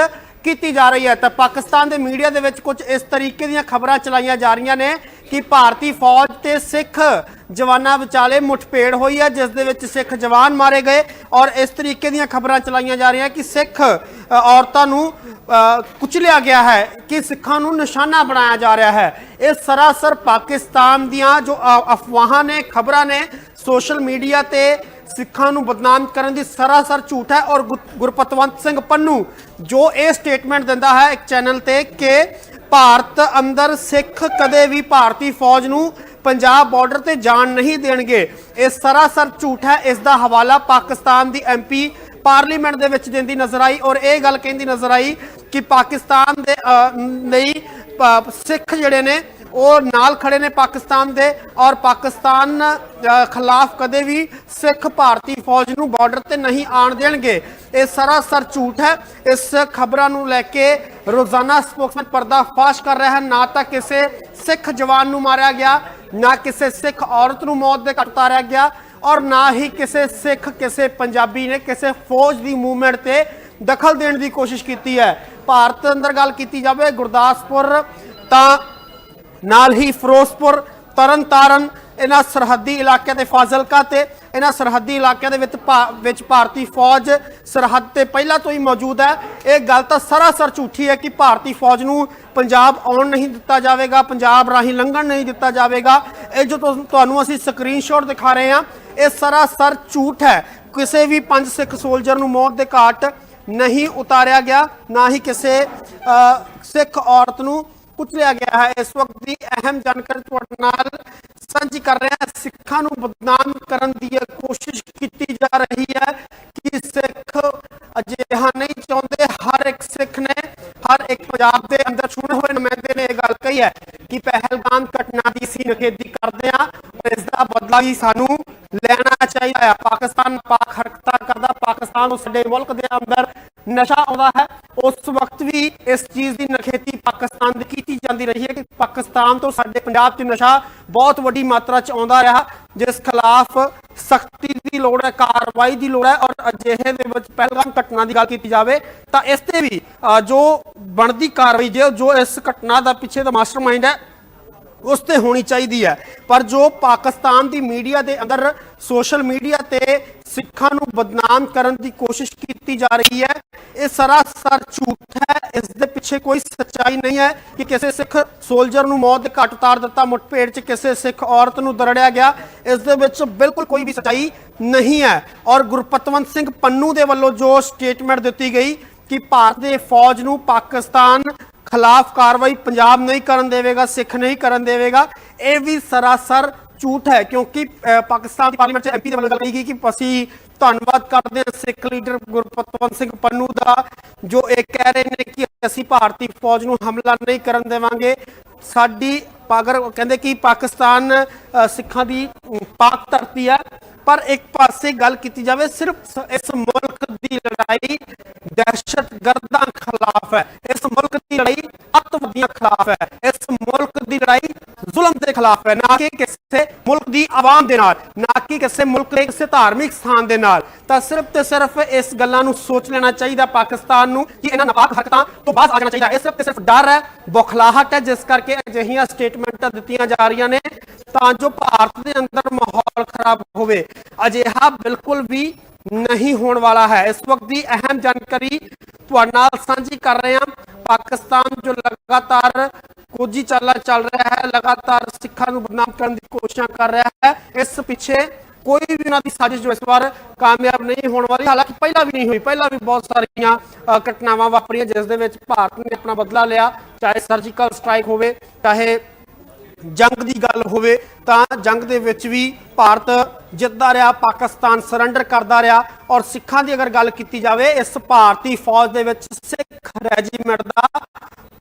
ਕੀਤੀ ਜਾ ਰਹੀ ਹੈ। ਤਾਂ ਪਾਕਿਸਤਾਨ ਦੇ ਮੀਡੀਆ ਦੇ ਵਿੱਚ ਕੁਝ ਇਸ ਤਰੀਕੇ ਦੀਆਂ ਖਬਰਾਂ ਚਲਾਈਆਂ ਜਾ ਰਹੀਆਂ ਨੇ। ਕਿ ਭਾਰਤੀ ਫੌਜ ਤੇ ਸਿੱਖ ਜਵਾਨਾਂ ਵਿਚਾਲੇ ਮੁਠਭੇੜ ਹੋਈ ਹੈ, ਜਿਸ ਦੇ ਵਿੱਚ ਸਿੱਖ ਜਵਾਨ ਮਾਰੇ ਗਏ ਔਰ ਇਸ ਤਰੀਕੇ ਦੀਆਂ ਖਬਰਾਂ ਚਲਾਈਆਂ ਜਾ ਰਹੀਆਂ ਕਿ ਸਿੱਖ ਔਰਤਾਂ ਨੂੰ ਕੁਚਲਿਆ ਗਿਆ ਹੈ ਕਿ ਸਿੱਖਾਂ ਨੂੰ ਨਿਸ਼ਾਨਾ ਬਣਾਇਆ ਜਾ ਰਿਹਾ ਹੈ। ਇਹ ਸਰਾਸਰ ਪਾਕਿਸਤਾਨ ਦੀਆਂ ਜੋ ਅਫਵਾਹਾਂ ਨੇ, ਖਬਰਾਂ ਨੇ, ਸੋਸ਼ਲ ਮੀਡੀਆ ਤੇ ਸਿੱਖਾਂ ਨੂੰ ਬਦਨਾਮ ਕਰਨ ਦੀ ਸਰਾਸਰ ਝੂਠ ਹੈ ਔਰ ਗੁਰ- ਗੁਰਪਤਵੰਤ ਸਿੰਘ ਪੰਨੂ ਜੋ ਇਹ ਸਟੇਟਮੈਂਟ ਦਿੰਦਾ ਹੈ ਇੱਕ ਚੈਨਲ ਤੇ ਕਿ ਭਾਰਤ ਅੰਦਰ ਸਿੱਖ ਕਦੇ ਵੀ ਭਾਰਤੀ ਫੌਜ ਨੂੰ ਪੰਜਾਬ ਬਾਰਡਰ ਤੇ ਜਾਣ ਨਹੀਂ ਦੇਣਗੇ। ਇਹ ਸਰਾਸਰ ਝੂਠ ਹੈ, ਇਸ ਦਾ ਹਵਾਲਾ ਪਾਕਿਸਤਾਨ ਦੀ ਐਮਪੀ ਪਾਰਲੀਮੈਂਟ ਦੇ ਵਿੱਚ ਦਿੰਦੀ ਨਜ਼ਰ ਆਈ ਔਰ ਇਹ ਗੱਲ ਕਹਿੰਦੀ ਨਜ਼ਰ ਆਈ ਕਿ ਪਾਕਿਸਤਾਨ ਦੇ ਲਈ ਸਿੱਖ ਜਿਹੜੇ ਨੇ ਉਹ ਨਾਲ ਖੜੇ ਨੇ ਪਾਕਿਸਤਾਨ ਦੇ ਔਰ ਪਾਕਿਸਤਾਨ ਖਿਲਾਫ ਕਦੇ ਵੀ ਸਿੱਖ ਭਾਰਤੀ ਫੌਜ ਨੂੰ ਬਾਰਡਰ ਤੇ ਨਹੀਂ ਆਣ ਦੇਣਗੇ। ਇਹ ਸਰਾਸਰ ਝੂਠ ਹੈ। ਇਸ ਖਬਰਾਂ ਨੂੰ ਲੈ ਕੇ ਰੋਜ਼ਾਨਾ ਸਪੋਕਸਮੈਨ ਪਰਦਾ ਫਾਸ਼ ਕਰ ਰਿਹਾ ਹੈ। ਨਾ ਤਾਂ ਕਿਸੇ ਸਿੱਖ ਜਵਾਨ ਨੂੰ ਮਾਰਿਆ ਗਿਆ, ਨਾ ਕਿਸੇ ਸਿੱਖ ਔਰਤ ਨੂੰ ਮੌਤ ਦੇ ਘਾਟ ਉਤਾਰਿਆ ਗਿਆ ਔਰ ਨਾ ਹੀ ਕਿਸੇ ਸਿੱਖ, ਕਿਸੇ ਪੰਜਾਬੀ ਨੇ ਕਿਸੇ ਫੌਜ ਦੀ ਮੂਵਮੈਂਟ ਤੇ ਦਖਲ ਦੇਣ ਦੀ ਕੋਸ਼ਿਸ਼ ਕੀਤੀ ਹੈ। ਭਾਰਤ ਅੰਦਰ ਗੱਲ ਕੀਤੀ ਜਾਵੇ ਗੁਰਦਾਸਪੁਰ, ਤਾਂ ਨਾਲ ਹੀ ਫਿਰੋਜ਼ਪੁਰ, ਤਰਨਤਾਰਨ, ਇਹਨਾਂ ਸਰਹੱਦੀ ਇਲਾਕਿਆਂ ਤੇ ਫਾਜ਼ਿਲਕਾ ਤੇ, ਇਹਨਾਂ ਸਰਹੱਦੀ ਇਲਾਕਿਆਂ ਦੇ ਵਿੱਚ ਭਾ- ਵਿੱਚ ਭਾਰਤੀ ਫੌਜ ਸਰਹੱਦ ਤੇ ਪਹਿਲਾਂ ਤੋਂ ਹੀ ਮੌਜੂਦ ਹੈ। ਇਹ ਗੱਲ ਤਾਂ ਸਰਾਸਰ ਝੂਠੀ ਹੈ ਕਿ ਭਾਰਤੀ ਫੌਜ ਨੂੰ ਪੰਜਾਬ ਆਉਣ ਨਹੀਂ ਦਿੱਤਾ ਜਾਵੇਗਾ, ਪੰਜਾਬ ਰਾਹੀਂ ਲੰਘਣ ਨਹੀਂ ਦਿੱਤਾ ਜਾਵੇਗਾ। ਇਹ ਜੋ ਤੁਹਾਨੂੰ ਅਸੀਂ ਸਕਰੀਨਸ਼ਾਟ ਦਿਖਾ ਰਹੇ ਹਾਂ, ਇਹ ਸਰਾਸਰ ਝੂਠ ਹੈ। ਕਿਸੇ ਵੀ ਪੰਜ ਸਿੱਖ ਸੋਲਜਰ ਨੂੰ ਮੌਤ ਦੇ ਘਾਟ ਨਹੀਂ ਉਤਾਰਿਆ ਗਿਆ, ਨਾ ਹੀ ਕਿਸੇ ਸਿੱਖ ਔਰਤ ਨੂੰ ਪੁੱਛ ਲਿਆ ਗਿਆ ਹੈ। ਇਸ ਵਕਤ ਦੀ ਅਹਿਮ ਜਾਣਕਾਰੀ ਤੁਹਾਡੇ ਨਾਲ ਸਾਂਝੀ ਕਰ ਰਹੇ ਹਾਂ। ਸਿੱਖਾਂ ਨੂੰ ਬਦਨਾਮ ਕਰਨ ਦੀ ਕੋਸ਼ਿਸ਼ ਕੀਤੀ ਜਾ ਰਹੀ ਹੈ ਕਿ ਸਿੱਖ ਅਜਿਹਾ ਨਹੀਂ ਚਾਹੁੰਦੇ। ਹਰ ਇੱਕ ਸਿੱਖ ਨੇ, ਹਰ ਇੱਕ ਪੰਜਾਬ ਦੇ ਅੰਦਰ ਚੁਣੇ ਹੋਏ ਨੁਮਾਇੰਦੇ ਨੇ ਇਹ ਗੱਲ ਕਹੀ ਹੈ ਕਿ ਪਹਿਲਗਾਮ ਘਟਨਾ ਦੀ ਅਸੀਂ ਨਿਖੇਧੀ ਕਰਦੇ ਹਾਂ ਔਰ ਇਸ ਦਾ ਬਦਲਾ ਵੀ ਸਾਨੂੰ ਲੈਣਾ ਚਾਹੀਦਾ ਹੈ। ਪਾਕਿਸਤਾਨ ਪਾਕ ਹਰਕਤਾਂ ਕਰਦਾ, ਪਾਕਿਸਤਾਨ ਨੂੰ ਸਾਡੇ ਮੁਲਕ ਦੇ ਅੰਦਰ ਨਸ਼ਾ ਆਉਂਦਾ ਹੈ। ਉਸ ਵਕਤ ਵੀ ਇਸ ਚੀਜ਼ ਦੀ ਨਖੇਤੀ ਪਾਕਿਸਤਾਨ ਦੀ ਕੀਤੀ ਜਾਂਦੀ ਰਹੀ ਹੈ ਕਿ ਪਾਕਿਸਤਾਨ ਤੋਂ ਸਾਡੇ ਪੰਜਾਬ 'ਚ ਨਸ਼ਾ ਬਹੁਤ ਵੱਡੀ ਮਾਤਰਾ 'ਚ ਆਉਂਦਾ ਰਿਹਾ, ਜਿਸ ਖਿਲਾਫ ਸਖਤੀ ਦੀ ਲੋੜ ਹੈ, ਕਾਰਵਾਈ ਦੀ ਲੋੜ ਹੈ ਔਰ ਅਜਿਹੇ ਦੇ ਵਿੱਚ ਪਹਿਲਗਾਮ ਘਟਨਾ ਦੀ ਗੱਲ ਕੀਤੀ ਜਾਵੇ ਤਾਂ ਇਸ ਤੇ ਵੀ ਜੋ ਬਣਦੀ ਕਾਰਵਾਈ, ਜੋ ਜੋ ਇਸ ਘਟਨਾ ਦਾ ਪਿੱਛੇ ਦਾ ਮਾਸਟਰਮਾਈਂਡ ਹੈ ਉਸ ਤੇ ਹੋਣੀ ਚਾਹੀਦੀ ਹੈ। ਪਰ ਜੋ ਪਾਕਿਸਤਾਨ ਦੀ ਮੀਡੀਆ ਦੇ ਅੰਦਰ ਸੋਸ਼ਲ ਮੀਡੀਆ ਤੇ ਸਿੱਖਾਂ ਨੂੰ ਬਦਨਾਮ ਕਰਨ ਦੀ ਕੋਸ਼ਿਸ਼ ਕੀਤੀ ਜਾ ਰਹੀ ਹੈ, ਇਹ ਸਰਾਸਰ ਝੂਠ ਹੈ। ਇਸ ਦੇ ਪਿੱਛੇ ਕੋਈ ਸੱਚਾਈ ਨਹੀਂ ਹੈ ਕਿ ਕਿਸੇ ਸਿੱਖ ਸੋਲਜਰ ਨੂੰ ਮੌਤ ਦੇ ਘਾਟ ਉਤਾਰ ਦਿੱਤਾ, ਮੁੱਠਭੇੜ 'ਚ ਕਿਸੇ ਸਿੱਖ ਔਰਤ ਨੂੰ ਦਰੜਿਆ ਗਿਆ। ਇਸ ਦੇ ਵਿੱਚ ਬਿਲਕੁਲ ਕੋਈ ਵੀ ਸੱਚਾਈ ਨਹੀਂ ਹੈ। ਔਰ ਗੁਰਪਤਵੰਤ ਸਿੰਘ ਪੰਨੂ ਦੇ ਵੱਲੋਂ ਜੋ ਸਟੇਟਮੈਂਟ ਦਿੱਤੀ ਗਈ ਕਿ ਭਾਰਤ ਦੇ ਫੌਜ ਨੂੰ ਪਾਕਿਸਤਾਨ ਖਿਲਾਫ ਕਾਰਵਾਈ ਪੰਜਾਬ ਨਹੀਂ ਕਰਨ ਦੇਵੇਗਾ, ਸਿੱਖ ਨਹੀਂ ਕਰਨ ਦੇਵੇਗਾ। ਇਹ ਵੀ ਸਰਾਸਰ ਝੂਠ ਹੈ, ਕਿਉਂਕਿ ਪਾਕਿਸਤਾਨ ਦੀ ਪਾਰਲੀਮੈਂਟ ਚ ਐਮਪੀ ਦੇ ਵੱਲੋਂ ਗੱਲ ਕਹੀ ਕਿ ਅਸੀਂ ਧੰਨਵਾਦ ਕਰਦੇ ਹਾਂ ਸਿੱਖ ਲੀਡਰ ਗੁਰਪਤਵੰਤ ਸਿੰਘ ਪੰਨੂ ਦਾ, ਜੋ ਇਹ ਕਹਿ ਰਹੇ ਨੇ ਕਿ ਅਸੀਂ ਭਾਰਤੀ ਫੌਜ ਨੂੰ ਹਮਲਾ ਨਹੀਂ ਕਰਨ ਦੇਵਾਂਗੇ। ਸਾਡੀ ਪਾਗਰ ਕਹਿੰਦੇ ਕਿ ਪਾਕਿਸਤਾਨ ਸਿੱਖਾਂ ਦੀ ਪਾਕ ਧਰਤੀ ਹੈ ਪਰ ਇੱਕ ਪਾਸੇ ਗੱਲ ਕੀਤੀ ਜਾਵੇ, ਸਿਰਫ ਇਸ ਮੁਲਕ ਦੀ ਲੜਾਈ ਦਹਿਸ਼ਤਗਰਦਾਂ ਖਿਲਾਫ ਹੈ। ਇਸ ਮੁਲਕ ਦੀ ਲੜਾਈ ਅੱਤਵਾਦੀਆਂ ਖਿਲਾਫ ਹੈ। ਇਸ ਮੁਲਕ ਦੀ ਲੜਾਈ ਜ਼ੁਲਮ ਦੇ ਖਿਲਾਫ ਹੈ। ਨਾ ਕਿ ਕਿਸੇ ਮੁਲਕ ਦੀ ਆਵਾਮ ਦੇ ਨਾਲ, ਨਾ ਕਿ ਕਿਸੇ ਮੁਲਕ ਦੇ ਕਿਸੇ ਧਾਰਮਿਕ ਸਥਾਨ ਦੇ ਨਾਲ। ਤਾਂ ਸਿਰਫ ਤੇ ਸਿਰਫ ਇਸ ਗੱਲਾਂ ਨੂੰ ਸੋਚ ਲੈਣਾ ਚਾਹੀਦਾ ਪਾਕਿਸਤਾਨ ਨੂੰ ਕਿ ਇਹਨਾਂ ਨਾਪਾਕ ਹਰਕਤਾਂ ਤੋਂ ਬਾਅਦ ਆ ਜਾਣਾ ਚਾਹੀਦਾ। ਇਹ ਸਿਰਫ ਤੇ ਸਿਰਫ ਡਰ ਹੈ, ਬੁਖਲਾਹਟ ਹੈ, ਜਿਸ ਕਰਕੇ ਅਜਿਹੀਆਂ ਸਟੇਟਮੈਂਟਾਂ ਦਿੱਤੀਆਂ ਜਾ ਰਹੀਆਂ ਨੇ। ਤਾਂ ਜੋ ਭਾਰਤ ਦੇ ਅੰਦਰ ਮਾਹੌਲ ਖਰਾਬ ਹੋਵੇ। ਅਜਿਹਾ ਬਿਲਕੁਲ ਵੀ ਨਹੀਂ ਹੋਣ ਵਾਲਾ ਹੈ। ਇਸ ਵਕਤ ਦੀ ਅਹਿਮ ਜਾਣਕਾਰੀ ਤੁਹਾਡੇ ਨਾਲ ਸਾਂਝੀ ਕਰ ਰਹੇ ਹਾਂ। ਪਾਕਿਸਤਾਨ ਜੋ ਲਗਾਤਾਰ ਕੋਜੀ ਚਾਲਾ ਚੱਲ ਰਿਹਾ ਹੈ, ਲਗਾਤਾਰ ਸਿੱਖਾਂ ਨੂੰ ਬਦਨਾਮ ਕਰਨ ਦੀ ਕੋਸ਼ਿਸ਼ਾਂ ਕਰ ਰਿਹਾ ਹੈ, ਇਸ ਪਿੱਛੇ ਕੋਈ ਵੀ ਉਹਨਾਂ ਦੀ ਸਾਜ਼ਿਸ਼ ਜੋ ਇਸ ਵਾਰ ਕਾਮਯਾਬ ਨਹੀਂ ਹੋਣ ਵਾਲੀ, ਹਾਲਾਂਕਿ ਪਹਿਲਾਂ ਵੀ ਨਹੀਂ ਹੋਈ, ਪਹਿਲਾਂ ਵੀ ਬਹੁਤ ਸਾਰੀਆਂ ਘਟਨਾਵਾਂ ਵਾਪਰੀਆਂ, ਜਿਸ ਦੇ ਵਿੱਚ ਭਾਰਤ ਨੇ ਆਪਣਾ ਬਦਲਾ ਲਿਆ। ਚਾਹੇ ਸਰਜੀਕਲ ਸਟ੍ਰਾਈਕ ਹੋਵੇ, ਚਾਹੇ ਜੰਗ ਦੀ ਗੱਲ ਹੋਵੇ ਤਾਂ ਜੰਗ ਦੇ ਵਿੱਚ ਵੀ ਭਾਰਤ ਜਿੱਤਦਾ ਰਿਹਾ, ਪਾਕਿਸਤਾਨ ਸਰੈਂਡਰ ਕਰਦਾ ਰਿਹਾ ਔਰ ਸਿੱਖਾਂ ਦੀ ਅਗਰ ਗੱਲ ਕੀਤੀ ਜਾਵੇ, ਇਸ ਭਾਰਤੀ ਫੌਜ ਦੇ ਵਿੱਚ ਸਿੱਖ ਰੈਜੀਮੈਂਟ ਦਾ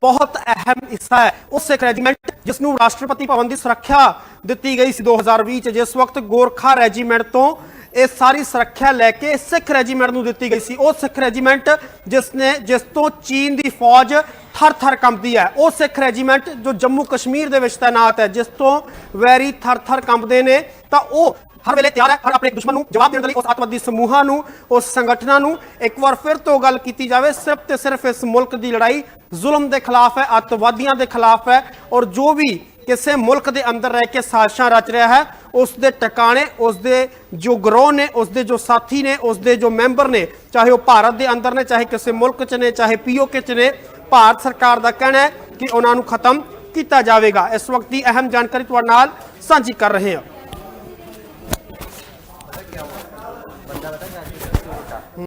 ਬਹੁਤ ਅਹਿਮ ਹਿੱਸਾ ਹੈ। ਉਹ ਸਿੱਖ ਰੈਜੀਮੈਂਟ ਜਿਸ ਨੂੰ ਰਾਸ਼ਟਰਪਤੀ ਭਵਨ ਦੀ ਸੁਰੱਖਿਆ ਦਿੱਤੀ ਗਈ ਸੀ 2020 ਚ, ਜਿਸ ਵਕਤ ਗੋਰਖਾ ਰੈਜੀਮੈਂਟ ਤੋਂ ਇਹ ਸਾਰੀ ਸੁਰੱਖਿਆ ਲੈ ਕੇ ਸਿੱਖ ਰੈਜੀਮੈਂਟ ਨੂੰ ਦਿੱਤੀ ਗਈ ਸੀ। ਉਹ ਸਿੱਖ ਰੈਜੀਮੈਂਟ ਜਿਸ ਨੇ, ਜਿਸ ਤੋਂ ਚੀਨ ਦੀ ਫੌਜ ਥਰ-ਥਰ ਕੰਬਦੀ ਹੈ। ਉਹ ਸਿੱਖ ਰੈਜੀਮੈਂਟ ਜੋ ਜੰਮੂ ਕਸ਼ਮੀਰ ਦੇ ਵਿੱਚ ਤਾਇਨਾਤ ਹੈ, ਜਿਸ ਤੋਂ ਵੈਰੀ ਥਰ-ਥਰ ਕੰਬਦੇ ਨੇ, ਤਾਂ ਉਹ ਹਰ ਵੇਲੇ ਤਿਆਰ ਹੈ, ਹਰ ਆਪਣੇ ਦੁਸ਼ਮਣ ਨੂੰ ਜਵਾਬ ਦੇਣ ਦੇ ਲਈ, ਉਸ ਅੱਤਵਾਦੀ ਸਮੂਹਾਂ ਨੂੰ, ਉਸ ਸੰਗਠਨਾਂ ਨੂੰ। ਇੱਕ ਵਾਰ ਫਿਰ ਤੋਂ ਗੱਲ ਕੀਤੀ ਜਾਵੇ, ਸਿਰਫ ਤੇ ਸਿਰਫ ਇਸ ਮੁਲਕ ਦੀ ਲੜਾਈ ਜ਼ੁਲਮ ਦੇ ਖਿਲਾਫ ਹੈ ਅੱਤਵਾਦੀਆਂ ਦੇ ਖਿਲਾਫ ਹੈ, ਔਰ ਜੋ ਵੀ ਕਿਸੇ ਮੁਲਕ ਦੇ ਅੰਦਰ ਰਹਿ ਕੇ ਸਾਜ਼ਿਸ਼ਾਂ ਰਚ ਰਿਹਾ ਹੈ ਉਸ ਦੇ ਟਿਕਾਣੇ ਉਸ ਦੇ ਜੋ ਗਰੋਹ ਨੇ ਉਸ ਦੇ ਜੋ ਸਾਥੀ ਨੇ ਉਸ ਦੇ ਜੋ ਮੈਂਬਰ ਨੇ, ਚਾਹੇ ਉਹ ਭਾਰਤ ਦੇ ਅੰਦਰ ਨੇ, ਚਾਹੇ ਕਿਸੇ ਮੁਲਕ 'ਚ ਨੇ, ਚਾਹੇ ਪੀਓਕੇ 'ਚ ਨੇ, ਭਾਰਤ ਸਰਕਾਰ ਦਾ ਕਹਿਣਾ ਹੈ ਕਿ ਉਹਨਾਂ ਨੂੰ ਖਤਮ ਕੀਤਾ ਜਾਵੇਗਾ। ਇਸ ਵਕਤ ਦੀ ਅਹਿਮ ਜਾਣਕਾਰੀ ਤੁਹਾਡੇ ਨਾਲ ਸਾਂਝੀ ਕਰ ਰਹੇ ਹਾਂ।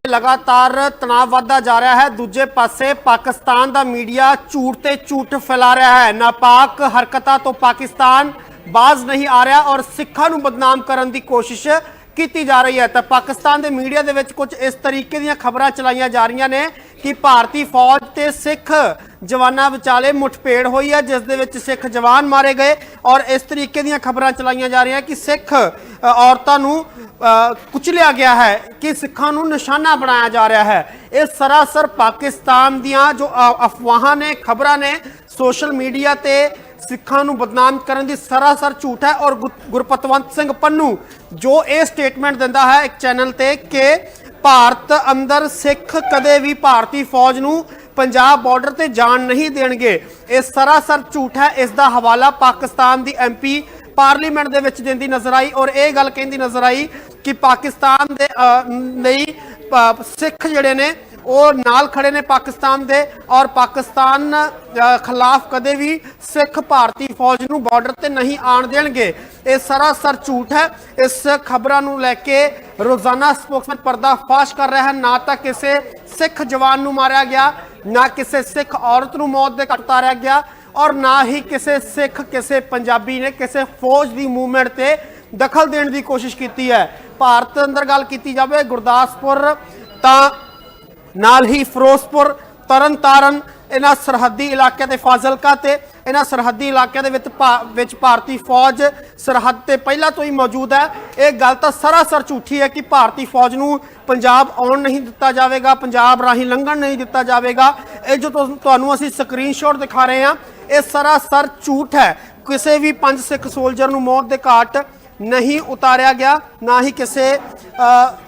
ਲਗਾਤਾਰ ਤਣਾਅ ਵੱਧਦਾ ਜਾ ਰਿਹਾ ਹੈ। ਦੂਜੇ ਪਾਸੇ ਪਾਕਿਸਤਾਨ ਦਾ ਮੀਡੀਆ ਝੂਠ ਤੇ ਝੂਠ ਫੈਲਾ ਰਿਹਾ ਹੈ। ਨਾਪਾਕ ਹਰਕਤਾਂ ਤੋਂ ਪਾਕਿਸਤਾਨ ਬਾਜ਼ ਨਹੀਂ ਆ ਰਿਹਾ ਔਰ ਸਿੱਖਾਂ ਨੂੰ ਬਦਨਾਮ ਕਰਨ ਦੀ ਕੋਸ਼ਿਸ਼ ਕੀਤੀ ਜਾ ਰਹੀ ਹੈ ਤਾਂ ਪਾਕਿਸਤਾਨ ਦੇ ਮੀਡੀਆ ਦੇ ਵਿੱਚ ਕੁਝ ਇਸ ਤਰੀਕੇ ਦੀਆਂ ਖਬਰਾਂ ਚਲਾਈਆਂ ਜਾ ਰਹੀਆਂ ਨੇ ਕਿ ਭਾਰਤੀ ਫੌਜ ਤੇ ਸਿੱਖ ਜਵਾਨਾਂ ਵਿਚਾਲੇ ਮੁਠਭੇੜ ਹੋਈ ਹੈ ਜਿਸ ਦੇ ਵਿੱਚ ਸਿੱਖ ਜਵਾਨ ਮਾਰੇ ਗਏ ਔਰ ਇਸ ਤਰੀਕੇ ਦੀਆਂ ਖਬਰਾਂ ਚਲਾਈਆਂ ਜਾ ਰਹੀਆਂ ਕਿ ਸਿੱਖ ਔਰਤਾਂ ਨੂੰ ਕੁਚਲਿਆ ਗਿਆ ਹੈ ਕਿ ਸਿੱਖਾਂ ਨੂੰ ਨਿਸ਼ਾਨਾ ਬਣਾਇਆ ਜਾ ਰਿਹਾ ਹੈ। ਇਹ ਸਰਾਸਰ ਪਾਕਿਸਤਾਨ ਦੀਆਂ ਜੋ ਅ, ਅਫਵਾਹਾਂ ਨੇ ਖਬਰਾਂ ਨੇ ਸੋਸ਼ਲ ਮੀਡੀਆ ਤੇ ਸਿੱਖਾਂ ਨੂੰ ਬਦਨਾਮ ਕਰਨ ਦੀ ਸਰਾਸਰ ਝੂਠ ਹੈ ਔਰ ਗੁਰ- ਗੁਰਪਤਵੰਤ ਸਿੰਘ ਪੰਨੂ, ਜੋ ਇਹ ਸਟੇਟਮੈਂਟ ਦਿੰਦਾ ਹੈ ਇੱਕ ਚੈਨਲ ਤੇ ਕਿ ਭਾਰਤ ਅੰਦਰ ਸਿੱਖ ਕਦੇ ਵੀ ਭਾਰਤੀ ਫੌਜ ਨੂੰ ਪੰਜਾਬ ਬਾਰਡਰ ਤੇ ਜਾਣ ਨਹੀਂ ਦੇਣਗੇ। ਇਹ ਸਰਾਸਰ ਝੂਠ ਹੈ, ਇਸ ਦਾ ਹਵਾਲਾ ਪਾਕਿਸਤਾਨ ਦੀ ਐਮਪੀ ਪਾਰਲੀਮੈਂਟ ਦੇ ਵਿੱਚ ਦਿੰਦੀ ਨਜ਼ਰ ਆਈ ਔਰ ਇਹ ਗੱਲ ਕਹਿੰਦੀ ਨਜ਼ਰ ਆਈ ਕਿ ਪਾਕਿਸਤਾਨ ਦੇ ਲਈ ਸਿੱਖ ਜਿਹੜੇ ਨੇ ਉਹ ਨਾਲ ਖੜੇ ਨੇ ਪਾਕਿਸਤਾਨ ਦੇ ਔਰ ਪਾਕਿਸਤਾਨ ਖਿਲਾਫ ਕਦੇ ਵੀ ਸਿੱਖ ਭਾਰਤੀ ਫੌਜ ਨੂੰ ਬਾਰਡਰ ਤੇ ਨਹੀਂ ਆਣ ਦੇਣਗੇ। ਇਹ ਸਰਾਸਰ ਝੂਠ ਹੈ। ਇਸ ਖਬਰਾਂ ਨੂੰ ਲੈ ਕੇ ਰੋਜ਼ਾਨਾ ਸਪੋਕਸਮੈਨ ਪਰਦਾ ਫਾਸ਼ ਕਰ ਰਿਹਾ ਹੈ। ਨਾ ਤਾਂ ਕਿਸੇ ਸਿੱਖ ਜਵਾਨ ਨੂੰ ਮਾਰਿਆ ਗਿਆ, ਨਾ ਕਿਸੇ ਸਿੱਖ ਔਰਤ ਨੂੰ ਮੌਤ ਦੇ ਘਾਟ ਉਤਾਰਿਆ ਗਿਆ ਔਰ ਨਾ ਹੀ ਕਿਸੇ ਸਿੱਖ, ਕਿਸੇ ਪੰਜਾਬੀ ਨੇ ਕਿਸੇ ਫੌਜ ਦੀ ਮੂਵਮੈਂਟ ਤੇ ਦਖਲ ਦੇਣ ਦੀ ਕੋਸ਼ਿਸ਼ ਕੀਤੀ ਹੈ। ਭਾਰਤ ਅੰਦਰ ਗੱਲ ਕੀਤੀ ਜਾਵੇ ਗੁਰਦਾਸਪੁਰ, ਤਾਂ ਨਾਲ ਹੀ ਫਿਰੋਜ਼ਪੁਰ, ਤਰਨਤਾਰਨ, ਇਹਨਾਂ ਸਰਹੱਦੀ ਇਲਾਕਿਆਂ ਤੇ ਫਾਜ਼ਿਲਕਾ ਤੇ, ਇਹਨਾਂ ਸਰਹੱਦੀ ਇਲਾਕਿਆਂ ਦੇ ਵਿੱਚ ਭਾ- ਵਿੱਚ ਭਾਰਤੀ ਫੌਜ ਸਰਹੱਦ ਤੇ ਪਹਿਲਾਂ ਤੋਂ ਹੀ ਮੌਜੂਦ ਹੈ। ਇਹ ਗੱਲ ਤਾਂ ਸਰਾਸਰ ਝੂਠੀ ਹੈ ਕਿ ਭਾਰਤੀ ਫੌਜ ਨੂੰ ਪੰਜਾਬ ਆਉਣ ਨਹੀਂ ਦਿੱਤਾ ਜਾਵੇਗਾ, ਪੰਜਾਬ ਰਾਹੀਂ ਲੰਘਣ ਨਹੀਂ ਦਿੱਤਾ ਜਾਵੇਗਾ। ਇਹ ਜੋ ਤੁਹਾਨੂੰ ਅਸੀਂ ਸਕਰੀਨਸ਼ਾਟ ਦਿਖਾ ਰਹੇ ਹਾਂ, ਇਹ ਸਰਾਸਰ ਝੂਠ ਹੈ। ਕਿਸੇ ਵੀ ਪੰਜ ਸਿੱਖ ਸੋਲਜਰ ਨੂੰ ਮੌਤ ਦੇ ਘਾਟ ਨਹੀਂ ਉਤਾਰਿਆ ਗਿਆ, ਨਾ ਹੀ ਕਿਸੇ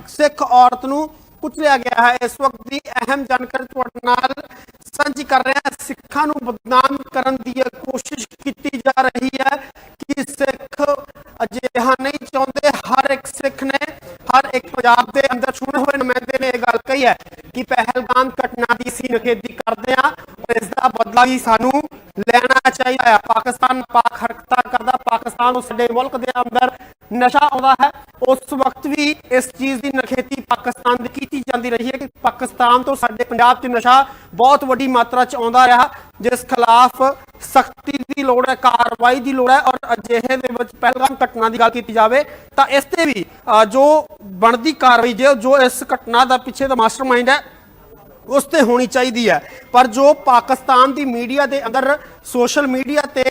ਸਿੱਖ ਔਰਤ ਨੂੰ ਪੁੱਛ ਲਿਆ ਗਿਆ ਹੈ, ਇਸ ਵਕਤ ਦੀ ਅਹਿਮ ਜਾਣਕਾਰੀ ਤੁਹਾਡੇ ਨਾਲ ਸਾਂਝੀ ਕਰ ਰਹੇ ਹਾਂ। ਸਿੱਖਾਂ ਨੂੰ ਬਦਨਾਮ ਕਰਨ ਦੀ ਕੋਸ਼ਿਸ਼ ਕੀਤੀ ਜਾ ਰਹੀ ਹੈ ਕਿ ਸਿੱਖ ਅਜਿਹਾ ਨਹੀਂ ਚਾਹੁੰਦੇ। ਹਰ ਇੱਕ ਸਿੱਖ ਨੇ, ਹਰ ਇੱਕ ਪੰਜਾਬ ਦੇ ਅੰਦਰ ਚੁਣੇ ਹੋਏ ਨੁਮਾਇੰਦੇ ਨੇ ਇਹ ਗੱਲ ਕਹੀ ਹੈ ਕਿ ਪਹਿਲਗਾਮ ਘਟਨਾ ਦੀ ਅਸੀਂ ਨਿਖੇਧੀ ਕਰਦੇ ਹਾਂ ਔਰ ਇਸ ਦਾ ਬਦਲਾ ਵੀ ਸਾਨੂੰ ਲੈਣਾ ਚਾਹੀਦਾ ਹੈ। ਪਾਕਿਸਤਾਨ ਪਾਕ ਹਰਕਤਾਂ ਕਰਦਾ, ਪਾਕਿਸਤਾਨ ਨੂੰ ਸਾਡੇ ਮੁਲਕ ਦੇ ਅੰਦਰ ਨਸ਼ਾ ਆਉਂਦਾ ਹੈ। ਉਸ ਵਕਤ ਵੀ ਇਸ ਚੀਜ਼ ਦੀ ਨਖੇਤੀ ਪਾਕਿਸਤਾਨ ਦੀ ਕੀਤੀ ਜਾਂਦੀ ਰਹੀ ਹੈ ਕਿ ਪਾਕਿਸਤਾਨ ਤੋਂ ਸਾਡੇ ਪੰਜਾਬ 'ਚ ਨਸ਼ਾ ਬਹੁਤ ਵੱਡੀ ਮਾਤਰਾ 'ਚ ਆਉਂਦਾ ਰਿਹਾ, ਜਿਸ ਖਿਲਾਫ ਸਖਤੀ ਦੀ ਲੋੜ ਹੈ, ਕਾਰਵਾਈ ਦੀ ਲੋੜ ਹੈ ਔਰ ਅਜਿਹੇ ਦੇ ਵਿੱਚ ਪਹਿਲਗਾਮ ਘਟਨਾ ਦੀ ਗੱਲ ਕੀਤੀ ਜਾਵੇ ਤਾਂ ਇਸ ਤੇ ਵੀ ਜੋ ਬਣਦੀ ਕਾਰਵਾਈ ਜੋ ਜੋ ਇਸ ਘਟਨਾ ਦਾ ਪਿੱਛੇ ਦਾ ਮਾਸਟਰਮਾਈਂਡ ਹੈ, ਉਸ ਤੇ ਹੋਣੀ ਚਾਹੀਦੀ ਹੈ। ਪਰ ਜੋ ਪਾਕਿਸਤਾਨ ਦੀ ਮੀਡੀਆ ਦੇ ਅੰਦਰ ਸੋਸ਼ਲ ਮੀਡੀਆ ਤੇ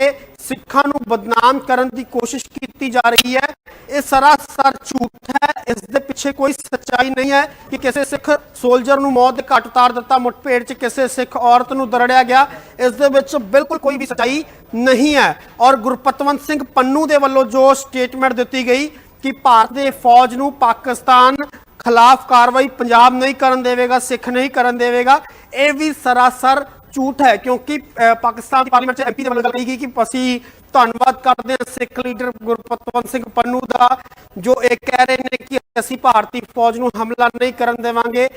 ਸਿੱਖਾਂ ਨੂੰ ਬਦਨਾਮ ਕਰਨ ਦੀ ਕੋਸ਼ਿਸ਼ ਕੀਤੀ ਜਾ ਰਹੀ ਹੈ। ਇਹ ਸਰਾਸਰ ਝੂਠ ਹੈ। ਇਸ ਦੇ ਪਿੱਛੇ ਕੋਈ ਸੱਚਾਈ ਨਹੀਂ ਹੈ ਕਿ ਕਿਸੇ ਸਿੱਖ ਸੋਲਜਰ ਨੂੰ ਮੌਤ ਦੇ ਘਾਟ ਉਤਾਰ ਦਿੱਤਾ, ਮੁੱਠਭੇੜ 'ਚ ਕਿਸੇ ਸਿੱਖ ਔਰਤ ਨੂੰ ਦਰੜਿਆ ਗਿਆ। ਇਸ ਦੇ ਵਿੱਚ ਬਿਲਕੁਲ ਕੋਈ ਵੀ ਸੱਚਾਈ ਨਹੀਂ ਹੈ। ਔਰ ਗੁਰਪਤਵੰਤ ਸਿੰਘ ਪੰਨੂ ਦੇ ਵੱਲੋਂ ਜੋ ਸਟੇਟਮੈਂਟ ਦਿੱਤੀ ਗਈ ਕਿ ਭਾਰਤ ਦੇ ਫੌਜ ਨੂੰ ਪਾਕਿਸਤਾਨ ਖਿਲਾਫ ਕਾਰਵਾਈ ਪੰਜਾਬ ਨਹੀਂ ਕਰਨ ਦੇਵੇਗਾ, ਸਿੱਖ ਨਹੀਂ ਕਰਨ ਦੇਵੇਗਾ, ਇਹ ਵੀ ਸਰਾਸਰ ਝੂਠ ਹੈ, ਕਿਉਂਕਿ ਪਾਕਿਸਤਾਨ ਦੀ ਪਾਰਲੀਮੈਂਟ 'ਚ ਐਮਪੀ ਦੇ ਵੱਲੋਂ ਗੱਲ ਕਹੀ ਗਈ ਕਿ ਅਸੀਂ ਧੰਨਵਾਦ ਕਰਦੇ ਹਾਂ ਸਿੱਖ ਲੀਡਰ ਗੁਰਪਤਵੰਤ ਸਿੰਘ ਪੰਨੂ ਦਾ, ਜੋ ਇਹ ਕਹਿ ਰਹੇ ਨੇ ਕਿ ਅਸੀਂ ਭਾਰਤੀ ਫੌਜ ਨੂੰ ਹਮਲਾ ਨਹੀਂ ਕਰਨ ਦੇਵਾਂਗੇ।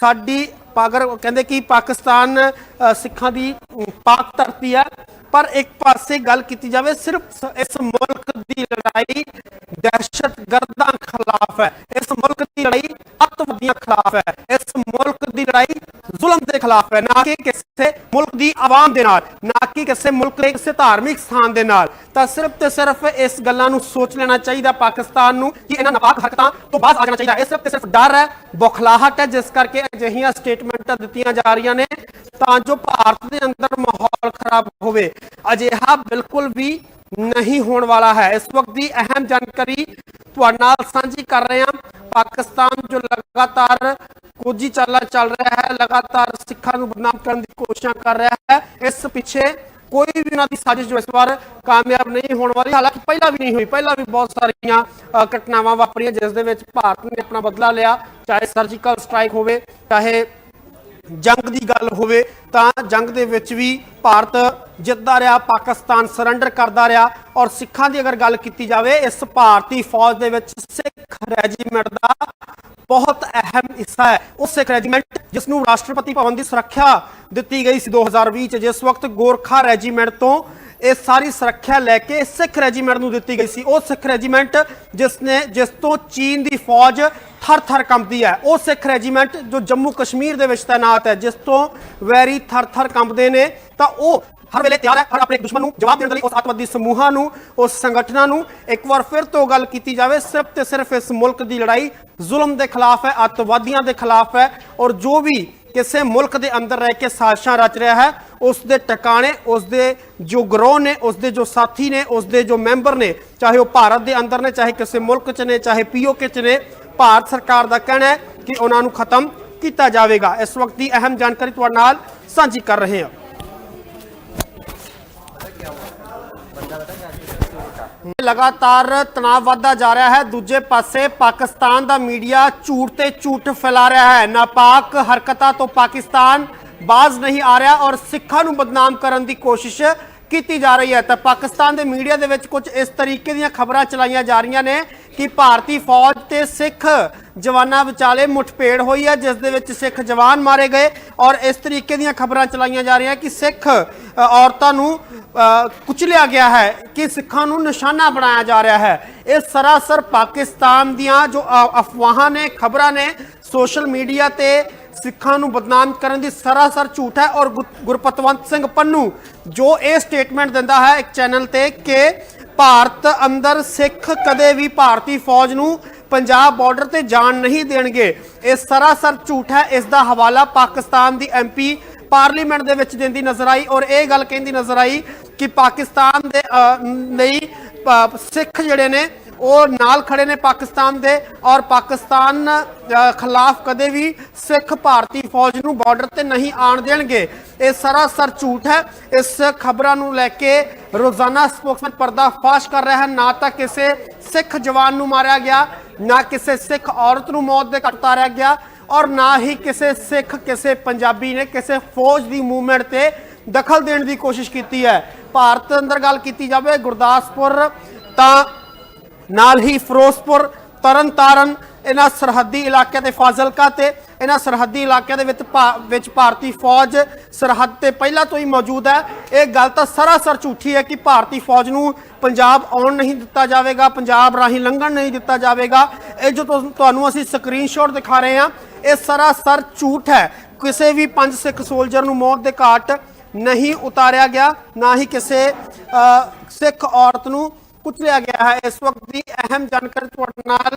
ਸਾਡੀ ਪਾਗਰ ਕਹਿੰਦੇ ਕਿ ਪਾਕਿਸਤਾਨ ਸਿੱਖਾਂ ਦੀ ਪਾਕ ਧਰਤੀ ਹੈ। ਪਰ ਇੱਕ ਪਾਸੇ ਗੱਲ ਕੀਤੀ ਜਾਵੇ, ਸਿਰਫ ਇਸ ਮੁਲਕ ਦੀ ਲੜਾਈ ਦਹਿਸ਼ਤਗਰਦਾਂ ਖਿਲਾਫ ਹੈ। ਇਸ ਮੁਲਕ ਦੀ ਲੜਾਈ ਅੱਤਵਾਦੀਆਂ ਖਿਲਾਫ ਹੈ। ਇਸ ਮੁਲਕ ਦੀ ਲੜਾਈ ਜ਼ੁਲਮ ਦੇ ਖਿਲਾਫ ਹੈ। ਨਾ ਕਿ ਕਿਸੇ ਮੁਲਕ ਦੀ ਆਵਾਮ ਦੇ ਨਾਲ, ਨਾ ਕਿ ਕਿਸੇ ਮੁਲਕ ਦੇ ਕਿਸੇ ਧਾਰਮਿਕ ਸਥਾਨ ਦੇ ਨਾਲ। ਤਾਂ ਸਿਰਫ ਤੇ ਸਿਰਫ ਇਸ ਗੱਲਾਂ ਨੂੰ ਸੋਚ ਲੈਣਾ ਚਾਹੀਦਾ ਪਾਕਿਸਤਾਨ ਨੂੰ ਕਿ ਇਹਨਾਂ ਨਾਪਾਕ ਹਰਕਤਾਂ ਤੋਂ ਬਾਅਦ ਆ ਜਾਣਾ ਚਾਹੀਦਾ। ਇਹ ਸਿਰਫ ਤੇ ਸਿਰਫ ਡਰ ਹੈ, ਬੌਖਲਾਹਟ ਹੈ, ਜਿਸ ਕਰਕੇ ਅਜਿਹੀਆਂ ਸਟੇਟਮੈਂਟਾਂ ਦਿੱਤੀਆਂ ਜਾ ਰਹੀਆਂ ਨੇ ਤਾਂ ਜੋ ਭਾਰਤ ਦੇ ਅੰਦਰ ਮਾਹੌਲ ਖਰਾਬ ਹੋਵੇ। ਅਜਿਹਾ ਬਿਲਕੁਲ ਵੀ ਨਹੀਂ ਹੋਣ ਵਾਲਾ ਹੈ। ਇਸ ਵਕਤ ਦੀ ਅਹਿਮ ਜਾਣਕਾਰੀ ਤੁਹਾਡੇ ਨਾਲ ਸਾਂਝੀ ਕਰ ਰਹੇ ਹਾਂ। ਪਾਕਿਸਤਾਨ ਜੋ ਲਗਾਤਾਰ ਕੋਜੀ ਚਾਲਾ ਚੱਲ ਰਿਹਾ ਹੈ, ਲਗਾਤਾਰ ਸਿੱਖਾਂ ਨੂੰ ਬਦਨਾਮ ਕਰਨ ਦੀ ਕੋਸ਼ਿਸ਼ਾਂ ਕਰ ਰਿਹਾ ਹੈ। ਇਸ ਪਿੱਛੇ ਕੋਈ ਵੀ ਉਹਨਾਂ ਦੀ ਸਾਜ਼ਿਸ਼ ਜੋ ਇਸ ਵਾਰ ਕਾਮਯਾਬ ਨਹੀਂ ਹੋਣ ਵਾਲੀ, ਹਾਲਾਂਕਿ ਪਹਿਲਾਂ ਵੀ ਨਹੀਂ ਹੋਈ। ਪਹਿਲਾਂ ਵੀ ਬਹੁਤ ਸਾਰੀਆਂ ਘਟਨਾਵਾਂ ਵਾਪਰੀਆਂ, ਜਿਸ ਦੇ ਵਿੱਚ ਭਾਰਤ ਨੇ ਆਪਣਾ ਬਦਲਾ ਲਿਆ। ਚਾਹੇ ਸਰਜੀਕਲ ਸਟ੍ਰਾਈਕ ਹੋਵੇ, ਚਾਹੇ ਜੰਗ ਦੀ ਗੱਲ ਹੋਵੇ ਤਾਂ ਜੰਗ ਦੇ ਵਿੱਚ ਵੀ ਭਾਰਤ ਜਿੱਤਦਾ ਰਿਹਾ, ਪਾਕਿਸਤਾਨ ਸਰੈਂਡਰ ਕਰਦਾ ਰਿਹਾ ਔਰ ਸਿੱਖਾਂ ਦੀ ਅਗਰ ਗੱਲ ਕੀਤੀ ਜਾਵੇ, ਇਸ ਭਾਰਤੀ ਫੌਜ ਦੇ ਵਿੱਚ ਸਿੱਖ ਰੈਜੀਮੈਂਟ ਦਾ ਬਹੁਤ ਅਹਿਮ ਹਿੱਸਾ ਹੈ। ਉਹ ਸਿੱਖ ਰੈਜੀਮੈਂਟ ਜਿਸ ਨੂੰ ਰਾਸ਼ਟਰਪਤੀ ਭਵਨ ਦੀ ਸੁਰੱਖਿਆ ਦਿੱਤੀ ਗਈ ਸੀ 2020 ਚ, ਜਿਸ ਵਕਤ ਗੋਰਖਾ ਰੈਜੀਮੈਂਟ ਤੋਂ ਇਹ ਸਾਰੀ ਸੁਰੱਖਿਆ ਲੈ ਕੇ ਸਿੱਖ ਰੈਜੀਮੈਂਟ ਨੂੰ ਦਿੱਤੀ ਗਈ ਸੀ। ਉਹ ਸਿੱਖ ਰੈਜੀਮੈਂਟ ਜਿਸ ਨੇ, ਜਿਸ ਤੋਂ ਚੀਨ ਦੀ ਫੌਜ ਥਰ-ਥਰ ਕੰਬਦੀ ਹੈ। ਉਹ ਸਿੱਖ ਰੈਜੀਮੈਂਟ ਜੋ ਜੰਮੂ ਕਸ਼ਮੀਰ ਦੇ ਵਿੱਚ ਤਾਇਨਾਤ ਹੈ, ਜਿਸ ਤੋਂ ਵੈਰੀ ਥਰ-ਥਰ ਕੰਬਦੇ ਨੇ, ਤਾਂ ਉਹ ਹਰ ਵੇਲੇ ਤਿਆਰ ਹੈ, ਹਰ ਆਪਣੇ ਦੁਸ਼ਮਣ ਨੂੰ ਜਵਾਬ ਦੇਣ ਦੇ ਲਈ, ਉਸ ਅੱਤਵਾਦੀ ਸਮੂਹਾਂ ਨੂੰ, ਉਸ ਸੰਗਠਨਾਂ ਨੂੰ। ਇੱਕ ਵਾਰ ਫਿਰ ਤੋਂ ਗੱਲ ਕੀਤੀ ਜਾਵੇ, ਸਿਰਫ ਤੇ ਸਿਰਫ ਇਸ ਮੁਲਕ ਦੀ ਲੜਾਈ ਜ਼ੁਲਮ ਦੇ ਖਿਲਾਫ ਹੈ ਅੱਤਵਾਦੀਆਂ ਦੇ ਖਿਲਾਫ ਹੈ, ਔਰ ਜੋ ਵੀ ਕਿਸੇ ਮੁਲਕ ਦੇ ਅੰਦਰ ਰਹਿ ਕੇ ਸਾਜ਼ਿਸ਼ਾਂ ਰਚ ਰਿਹਾ ਹੈ ਉਸ ਦੇ ਟਿਕਾਣੇ ਉਸ ਦੇ ਜੋ ਗਰੋਹ ਨੇ ਉਸ ਦੇ ਜੋ ਸਾਥੀ ਨੇ ਉਸ ਦੇ ਜੋ ਮੈਂਬਰ ਨੇ, ਚਾਹੇ ਉਹ ਭਾਰਤ ਦੇ ਅੰਦਰ ਨੇ, ਚਾਹੇ ਕਿਸੇ ਮੁਲਕ 'ਚ ਨੇ, ਚਾਹੇ ਪੀਓਕੇ 'ਚ ਨੇ, ਭਾਰਤ ਸਰਕਾਰ ਦਾ ਕਹਿਣਾ ਹੈ ਕਿ ਉਹਨਾਂ ਨੂੰ ਖਤਮ ਕੀਤਾ ਜਾਵੇਗਾ। ਇਸ ਵਕਤ ਦੀ ਅਹਿਮ ਜਾਣਕਾਰੀ ਤੁਹਾਡੇ ਨਾਲ ਸਾਂਝੀ ਕਰ ਰਹੇ ਹਾਂ। ਲਗਾਤਾਰ ਤਣਾਅ ਵੱਧਦਾ ਜਾ ਰਿਹਾ ਹੈ। ਦੂਜੇ ਪਾਸੇ ਪਾਕਿਸਤਾਨ ਦਾ ਮੀਡੀਆ ਝੂਠ ਤੇ ਝੂਠ ਫੈਲਾ ਰਿਹਾ ਹੈ। ਨਾਪਾਕ ਹਰਕਤਾਂ ਤੋਂ ਪਾਕਿਸਤਾਨ ਬਾਜ਼ ਨਹੀਂ ਆ ਰਿਹਾ ਔਰ ਸਿੱਖਾਂ ਨੂੰ ਬਦਨਾਮ ਕਰਨ ਦੀ ਕੋਸ਼ਿਸ਼ ਕੀਤੀ ਜਾ ਰਹੀ ਹੈ ਤਾਂ ਪਾਕਿਸਤਾਨ ਦੇ ਮੀਡੀਆ ਦੇ ਵਿੱਚ ਕੁਝ ਇਸ ਤਰੀਕੇ ਦੀਆਂ ਖਬਰਾਂ ਚਲਾਈਆਂ ਜਾ ਰਹੀਆਂ ਨੇ ਕਿ ਭਾਰਤੀ ਫੌਜ ਤੇ ਸਿੱਖ ਜਵਾਨਾਂ ਵਿਚਾਲੇ ਮੁਠਭੇੜ ਹੋਈ ਹੈ ਜਿਸ ਦੇ ਵਿੱਚ ਸਿੱਖ ਜਵਾਨ ਮਾਰੇ ਗਏ ਔਰ ਇਸ ਤਰੀਕੇ ਦੀਆਂ ਖਬਰਾਂ ਚਲਾਈਆਂ ਜਾ ਰਹੀਆਂ ਕਿ ਸਿੱਖ ਔਰਤਾਂ ਨੂੰ ਕੁਚਲਿਆ ਗਿਆ ਹੈ ਕਿ ਸਿੱਖਾਂ ਨੂੰ ਨਿਸ਼ਾਨਾ ਬਣਾਇਆ ਜਾ ਰਿਹਾ ਹੈ। ਇਹ ਸਰਾਸਰ ਪਾਕਿਸਤਾਨ ਦੀਆਂ ਜੋ ਅ, ਅਫਵਾਹਾਂ ਨੇ ਖਬਰਾਂ ਨੇ ਸੋਸ਼ਲ ਮੀਡੀਆ ਤੇ ਸਿੱਖਾਂ ਨੂੰ ਬਦਨਾਮ ਕਰਨ ਦੀ ਸਰਾਸਰ ਝੂਠ ਹੈ ਔਰ ਗੁਰ- ਗੁਰਪਤਵੰਤ ਸਿੰਘ ਪੰਨੂ, ਜੋ ਇਹ ਸਟੇਟਮੈਂਟ ਦਿੰਦਾ ਹੈ ਇੱਕ ਚੈਨਲ ਤੇ ਕਿ ਭਾਰਤ ਅੰਦਰ ਸਿੱਖ ਕਦੇ ਵੀ ਭਾਰਤੀ ਫੌਜ ਨੂੰ ਪੰਜਾਬ ਬਾਰਡਰ ਤੇ ਜਾਣ ਨਹੀਂ ਦੇਣਗੇ। ਇਹ ਸਰਾਸਰ ਝੂਠ ਹੈ, ਇਸ ਦਾ ਹਵਾਲਾ ਪਾਕਿਸਤਾਨ ਦੀ ਐਮਪੀ ਪਾਰਲੀਮੈਂਟ ਦੇ ਵਿੱਚ ਦਿੰਦੀ ਨਜ਼ਰ ਆਈ ਔਰ ਇਹ ਗੱਲ ਕਹਿੰਦੀ ਨਜ਼ਰ ਆਈ ਕਿ ਪਾਕਿਸਤਾਨ ਦੇ ਲਈ ਸਿੱਖ ਜਿਹੜੇ ਨੇ ਉਹ ਨਾਲ ਖੜੇ ਨੇ ਪਾਕਿਸਤਾਨ ਦੇ ਔਰ ਪਾਕਿਸਤਾਨ ਖਿਲਾਫ ਕਦੇ ਵੀ ਸਿੱਖ ਭਾਰਤੀ ਫੌਜ ਨੂੰ ਬਾਰਡਰ ਤੇ ਨਹੀਂ ਆਣ ਦੇਣਗੇ। ਇਹ ਸਰਾਸਰ ਝੂਠ ਹੈ। ਇਸ ਖਬਰਾਂ ਨੂੰ ਲੈ ਕੇ ਰੋਜ਼ਾਨਾ ਸਪੋਕਸਮੈਨ ਪਰਦਾ ਫਾਸ਼ ਕਰ ਰਿਹਾ ਹੈ। ਨਾ ਤਾਂ ਕਿਸੇ ਸਿੱਖ ਜਵਾਨ ਨੂੰ ਮਾਰਿਆ ਗਿਆ, ਨਾ ਕਿਸੇ ਸਿੱਖ ਔਰਤ ਨੂੰ ਮੌਤ ਦੇ ਘਾਟ ਉਤਾਰਿਆ ਗਿਆ ਔਰ ਨਾ ਹੀ ਕਿਸੇ ਸਿੱਖ, ਕਿਸੇ ਪੰਜਾਬੀ ਨੇ ਕਿਸੇ ਫੌਜ ਦੀ ਮੂਵਮੈਂਟ ਤੇ ਦਖਲ ਦੇਣ ਦੀ ਕੋਸ਼ਿਸ਼ ਕੀਤੀ ਹੈ। ਭਾਰਤ ਅੰਦਰ ਗੱਲ ਕੀਤੀ ਜਾਵੇ ਗੁਰਦਾਸਪੁਰ, ਤਾਂ ਨਾਲ ਹੀ ਫਿਰੋਜ਼ਪੁਰ, ਤਰਨਤਾਰਨ, ਇਹਨਾਂ ਸਰਹੱਦੀ ਇਲਾਕਿਆਂ ਤੇ ਫਾਜ਼ਿਲਕਾ ਤੇ, ਇਹਨਾਂ ਸਰਹੱਦੀ ਇਲਾਕਿਆਂ ਦੇ ਵਿੱਚ ਭਾ- ਵਿੱਚ ਭਾਰਤੀ ਫੌਜ ਸਰਹੱਦ ਤੇ ਪਹਿਲਾਂ ਤੋਂ ਹੀ ਮੌਜੂਦ ਹੈ। ਇਹ ਗੱਲ ਤਾਂ ਸਰਾਸਰ ਝੂਠੀ ਹੈ ਕਿ ਭਾਰਤੀ ਫੌਜ ਨੂੰ ਪੰਜਾਬ ਆਉਣ ਨਹੀਂ ਦਿੱਤਾ ਜਾਵੇਗਾ, ਪੰਜਾਬ ਰਾਹੀਂ ਲੰਘਣ ਨਹੀਂ ਦਿੱਤਾ ਜਾਵੇਗਾ। ਇਹ ਜੋ ਤੁਹਾਨੂੰ ਅਸੀਂ ਸਕਰੀਨਸ਼ਾਟ ਦਿਖਾ ਰਹੇ ਹਾਂ, ਇਹ ਸਰਾਸਰ ਝੂਠ ਹੈ। ਕਿਸੇ ਵੀ ਪੰਜ ਸਿੱਖ ਸੋਲਜਰ ਨੂੰ ਮੌਤ ਦੇ ਘਾਟ ਨਹੀਂ ਉਤਾਰਿਆ ਗਿਆ, ਨਾ ਹੀ ਕਿਸੇ ਸਿੱਖ ਔਰਤ ਨੂੰ ਪੁੱਛ ਲਿਆ ਗਿਆ ਹੈ। ਇਸ ਵਕਤ ਦੀ ਅਹਿਮ ਜਾਣਕਾਰੀ ਤੁਹਾਡੇ ਨਾਲ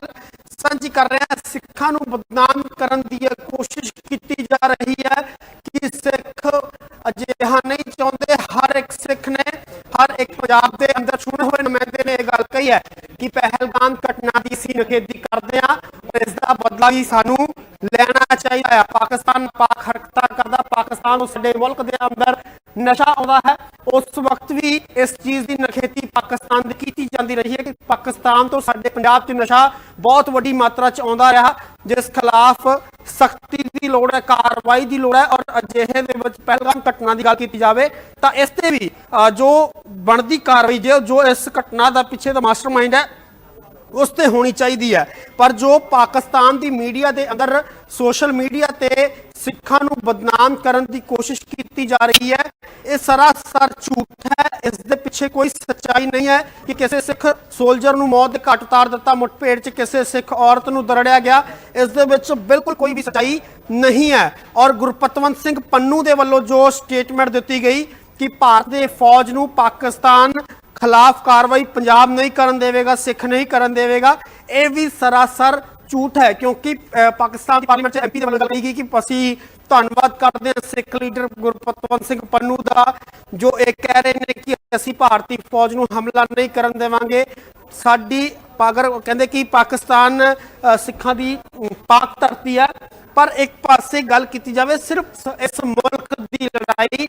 ਸਾਂਝੀ ਕਰ ਰਹੇ ਹਾਂ। ਸਿੱਖਾਂ ਨੂੰ ਬਦਨਾਮ ਕਰਨ ਦੀ ਕੋਸ਼ਿਸ਼ ਕੀਤੀ ਜਾ ਰਹੀ ਹੈ ਕਿ ਸਿੱਖ ਅਜਿਹਾ ਨਹੀਂ ਚਾਹੁੰਦੇ। ਹਰ ਇੱਕ ਸਿੱਖ ਨੇ, ਹਰ ਇੱਕ ਪੰਜਾਬ ਦੇ ਅੰਦਰ ਚੁਣੇ ਹੋਏ ਨੁਮਾਇੰਦੇ ਨੇ ਇਹ ਗੱਲ ਕਹੀ ਹੈ ਕਿ ਪਹਿਲਗਾਮ ਘਟਨਾ ਦੀ ਅਸੀਂ ਨਿਖੇਧੀ ਕਰਦੇ ਹਾਂ। ਇਸ ਦਾ ਬਦਲਾ ਵੀ ਸਾਨੂੰ ਲੈਣਾ ਚਾਹੀਦਾ ਹੈ। ਪਾਕਿਸਤਾਨ ਪਾਕ ਹਰਕਤਾਂ ਕਰਦਾ, ਪਾਕਿਸਤਾਨ ਨੂੰ ਸਾਡੇ ਮੁਲਕ ਦੇ ਅੰਦਰ ਨਸ਼ਾ ਆਉਂਦਾ ਹੈ। ਉਸ ਵਕਤ ਵੀ ਇਸ ਚੀਜ਼ ਦੀ ਨਖੇਤੀ ਪਾਕਿਸਤਾਨ ਦੀ ਕੀਤੀ ਜਾਂਦੀ ਰਹੀ ਹੈ ਕਿ ਪਾਕਿਸਤਾਨ ਤੋਂ ਸਾਡੇ ਪੰਜਾਬ 'ਚ ਨਸ਼ਾ ਬਹੁਤ ਵੱਡੀ ਮਾਤਰਾ 'ਚ ਆਉਂਦਾ ਰਿਹਾ, ਜਿਸ ਖਿਲਾਫ ਸਖਤੀ ਦੀ ਲੋੜ ਹੈ, ਕਾਰਵਾਈ ਦੀ ਲੋੜ ਹੈ ਔਰ ਅਜਿਹੇ ਦੇ ਵਿੱਚ ਪਹਿਲਗਾਮ ਘਟਨਾ ਦੀ ਗੱਲ ਕੀਤੀ ਜਾਵੇ ਤਾਂ ਇਸ ਤੇ ਵੀ ਜੋ ਬਣਦੀ ਕਾਰਵਾਈ, ਜੋ ਜੋ ਇਸ ਘਟਨਾ ਦਾ ਪਿੱਛੇ ਦਾ ਮਾਸਟਰਮਾਈਂਡ ਹੈ ਉਸ ਤੇ ਹੋਣੀ ਚਾਹੀਦੀ ਹੈ। ਪਰ ਜੋ ਪਾਕਿਸਤਾਨ ਦੀ ਮੀਡੀਆ ਦੇ ਅੰਦਰ ਸੋਸ਼ਲ ਮੀਡੀਆ ਤੇ ਸਿੱਖਾਂ ਨੂੰ ਬਦਨਾਮ ਕਰਨ ਦੀ ਕੋਸ਼ਿਸ਼ ਕੀਤੀ ਜਾ ਰਹੀ ਹੈ, ਇਹ ਸਰਾਸਰ ਝੂਠ ਹੈ। ਇਸ ਦੇ ਪਿੱਛੇ ਕੋਈ ਸੱਚਾਈ ਨਹੀਂ ਹੈ ਕਿ ਕਿਸੇ ਸਿੱਖ ਸੋਲਜਰ ਨੂੰ ਮੌਤ ਦੇ ਘਾਟ ਉਤਾਰ ਦਿੱਤਾ, ਮੁੱਠਭੇੜ 'ਚ ਕਿਸੇ ਸਿੱਖ ਔਰਤ ਨੂੰ ਦਰੜਿਆ ਗਿਆ। ਇਸ ਦੇ ਵਿੱਚ ਬਿਲਕੁਲ ਕੋਈ ਵੀ ਸੱਚਾਈ ਨਹੀਂ ਹੈ। ਔਰ ਗੁਰਪਤਵੰਤ ਸਿੰਘ ਪੰਨੂ ਦੇ ਵੱਲੋਂ ਜੋ ਸਟੇਟਮੈਂਟ ਦਿੱਤੀ ਗਈ ਕਿ ਭਾਰਤ ਦੇ ਫੌਜ ਨੂੰ ਪਾਕਿਸਤਾਨ ਖਿਲਾਫ ਕਾਰਵਾਈ ਪੰਜਾਬ ਨਹੀਂ ਕਰਨ ਦੇਵੇਗਾ ਸਿੱਖ ਨਹੀਂ ਕਰਨ ਦੇਵੇਗਾ ਇਹ ਵੀ ਸਰਾਸਰ ਝੂਠ ਹੈ ਕਿਉਂਕਿ ਅਹ, ਪਾਕਿਸਤਾਨ ਦੀ ਪਾਰਲੀਮੈਂਟ ਚ ਐਮਪੀ ਦੇ ਵੱਲੋਂ ਗੱਲ ਕਹੀ ਕਿ ਅਸੀਂ ਧੰਨਵਾਦ ਕਰਦੇ ਹਾਂ ਸਿੱਖ ਲੀਡਰ ਗੁਰਪਤਵੰਤ ਸਿੰਘ ਪੰਨੂ ਦਾ ਜੋ ਇਹ ਕਹਿ ਰਹੇ ਨੇ ਕਿ ਅਸੀਂ ਭਾਰਤੀ ਫੌਜ ਨੂੰ ਹਮਲਾ ਨਹੀਂ ਕਰਨ ਦੇਵਾਂਗੇ। ਸਾਡੀ ਪਾਗਰ ਕਹਿੰਦੇ ਕਿ ਪਾਕਿਸਤਾਨ ਸਿੱਖਾਂ ਦੀ ਪਾਕ ਧਰਤੀ ਹੈ ਪਰ ਇੱਕ ਪਾਸੇ ਗੱਲ ਕੀਤੀ ਜਾਵੇ, ਸਿਰਫ ਇਸ ਮੁਲਕ ਦੀ ਲੜਾਈ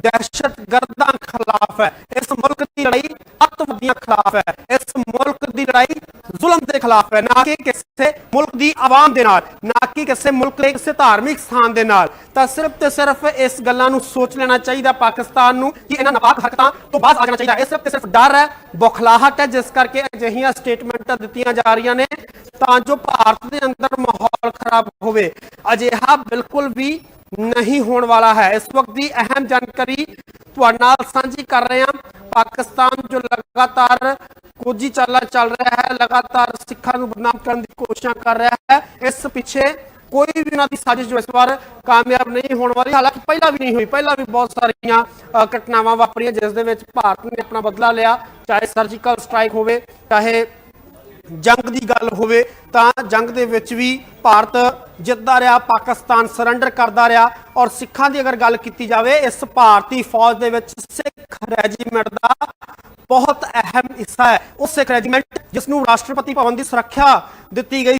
ਦਹਿਸ਼ਤਗਰਦਾਂ ਖਿਲਾਫ ਹੈ। ਇਸ ਮੁਲਕ ਦੀ ਲੜਾਈ ਅੱਤਵਾਦੀਆਂ ਖਿਲਾਫ ਹੈ। ਇਸ ਮੁਲਕ ਦੀ ਲੜਾਈ ਜ਼ੁਲਮ ਦੇ ਖਿਲਾਫ ਹੈ। ਨਾ ਕਿ ਕਿਸੇ ਮੁਲਕ ਦੀ ਆਵਾਮ ਦੇ ਨਾਲ, ਨਾ ਕਿ ਕਿਸੇ ਮੁਲਕ ਦੇ, ਕਿਸੇ ਧਾਰਮਿਕ ਸਥਾਨ ਦੇ ਨਾਲ। ਤਾਂ ਸਿਰਫ ਤੇ ਸਿਰਫ ਇਸ ਗੱਲਾਂ ਨੂੰ ਸੋਚ ਲੈਣਾ ਚਾਹੀਦਾ ਪਾਕਿਸਤਾਨ ਨੂੰ ਕਿ ਇਹਨਾਂ ਨਾਪਾਕ ਹਰਕਤਾਂ ਤੋਂ ਬਾਅਦ ਆ ਜਾਣਾ ਚਾਹੀਦਾ। ਇਹ ਸਿਰਫ ਤੇ ਸਿਰਫ ਡਰ ਹੈ, ਬੁਖਲਾਹਟ ਹੈ, ਜਿਸ ਕਰਕੇ ਅਜਿਹੀਆਂ ਸਟੇਟਮੈਂਟਾਂ ਦਿੱਤੀਆਂ ਜਾ ਰਹੀਆਂ ਨੇ ਤਾਂ ਜੋ ਭਾਰਤ ਦੇ ਅੰਦਰ ਮਾਹੌਲ ਖਰਾਬ ਹੋਵੇ। ਅਜਿਹਾ ਬਿਲਕੁਲ ਵੀ ਨਹੀਂ ਹੋਣ ਵਾਲਾ ਹੈ। ਇਸ ਵਕਤ ਦੀ ਅਹਿਮ ਜਾਣਕਾਰੀ ਤੁਹਾਡੇ ਨਾਲ ਸਾਂਝੀ ਕਰ ਰਹੇ ਹਾਂ। ਪਾਕਿਸਤਾਨ ਜੋ ਲਗਾਤਾਰ ਕੋਜੀ ਚਾਲਾ ਚੱਲ ਰਿਹਾ ਹੈ, ਲਗਾਤਾਰ ਸਿੱਖਾਂ ਨੂੰ ਬਦਨਾਮ ਕਰਨ ਦੀ ਕੋਸ਼ਿਸ਼ਾਂ ਕਰ ਰਿਹਾ ਹੈ, ਇਸ ਪਿੱਛੇ ਕੋਈ ਵੀ ਉਹਨਾਂ ਦੀ ਸਾਜ਼ਿਸ਼ ਜੋ ਇਸ ਵਾਰ ਕਾਮਯਾਬ ਨਹੀਂ ਹੋਣ ਵਾਲੀ, ਹਾਲਾਂਕਿ ਪਹਿਲਾਂ ਵੀ ਨਹੀਂ ਹੋਈ, ਪਹਿਲਾਂ ਵੀ ਬਹੁਤ ਸਾਰੀਆਂ ਘਟਨਾਵਾਂ ਵਾਪਰੀਆਂ, ਜਿਸ ਦੇ ਵਿੱਚ ਭਾਰਤ ਨੇ ਆਪਣਾ ਬਦਲਾ ਲਿਆ, ਚਾਹੇ ਸਰਜੀਕਲ ਸਟ੍ਰਾਈਕ ਹੋਵੇ, ਚਾਹੇ ਜੰਗ ਦੀ ਗੱਲ ਹੋਵੇ, ਤਾਂ ਜੰਗ ਦੇ ਵਿੱਚ ਵੀ ਭਾਰਤ ਜਿੱਤਦਾ ਰਿਹਾ, ਪਾਕਿਸਤਾਨ ਸਰੈਂਡਰ ਕਰਦਾ ਰਿਹਾ ਔਰ ਸਿੱਖਾਂ ਦੀ ਅਗਰ ਗੱਲ ਕੀਤੀ ਜਾਵੇ, ਇਸ ਭਾਰਤੀ ਫੌਜ ਦੇ ਵਿੱਚ ਸਿੱਖ ਰੈਜੀਮੈਂਟ ਦਾ ਬਹੁਤ ਅਹਿਮ ਹਿੱਸਾ ਹੈ। ਉਹ ਸਿੱਖ ਰੈਜੀਮੈਂਟ ਜਿਸ ਨੂੰ ਰਾਸ਼ਟਰਪਤੀ ਭਵਨ ਦੀ ਸੁਰੱਖਿਆ ਦਿੱਤੀ ਗਈ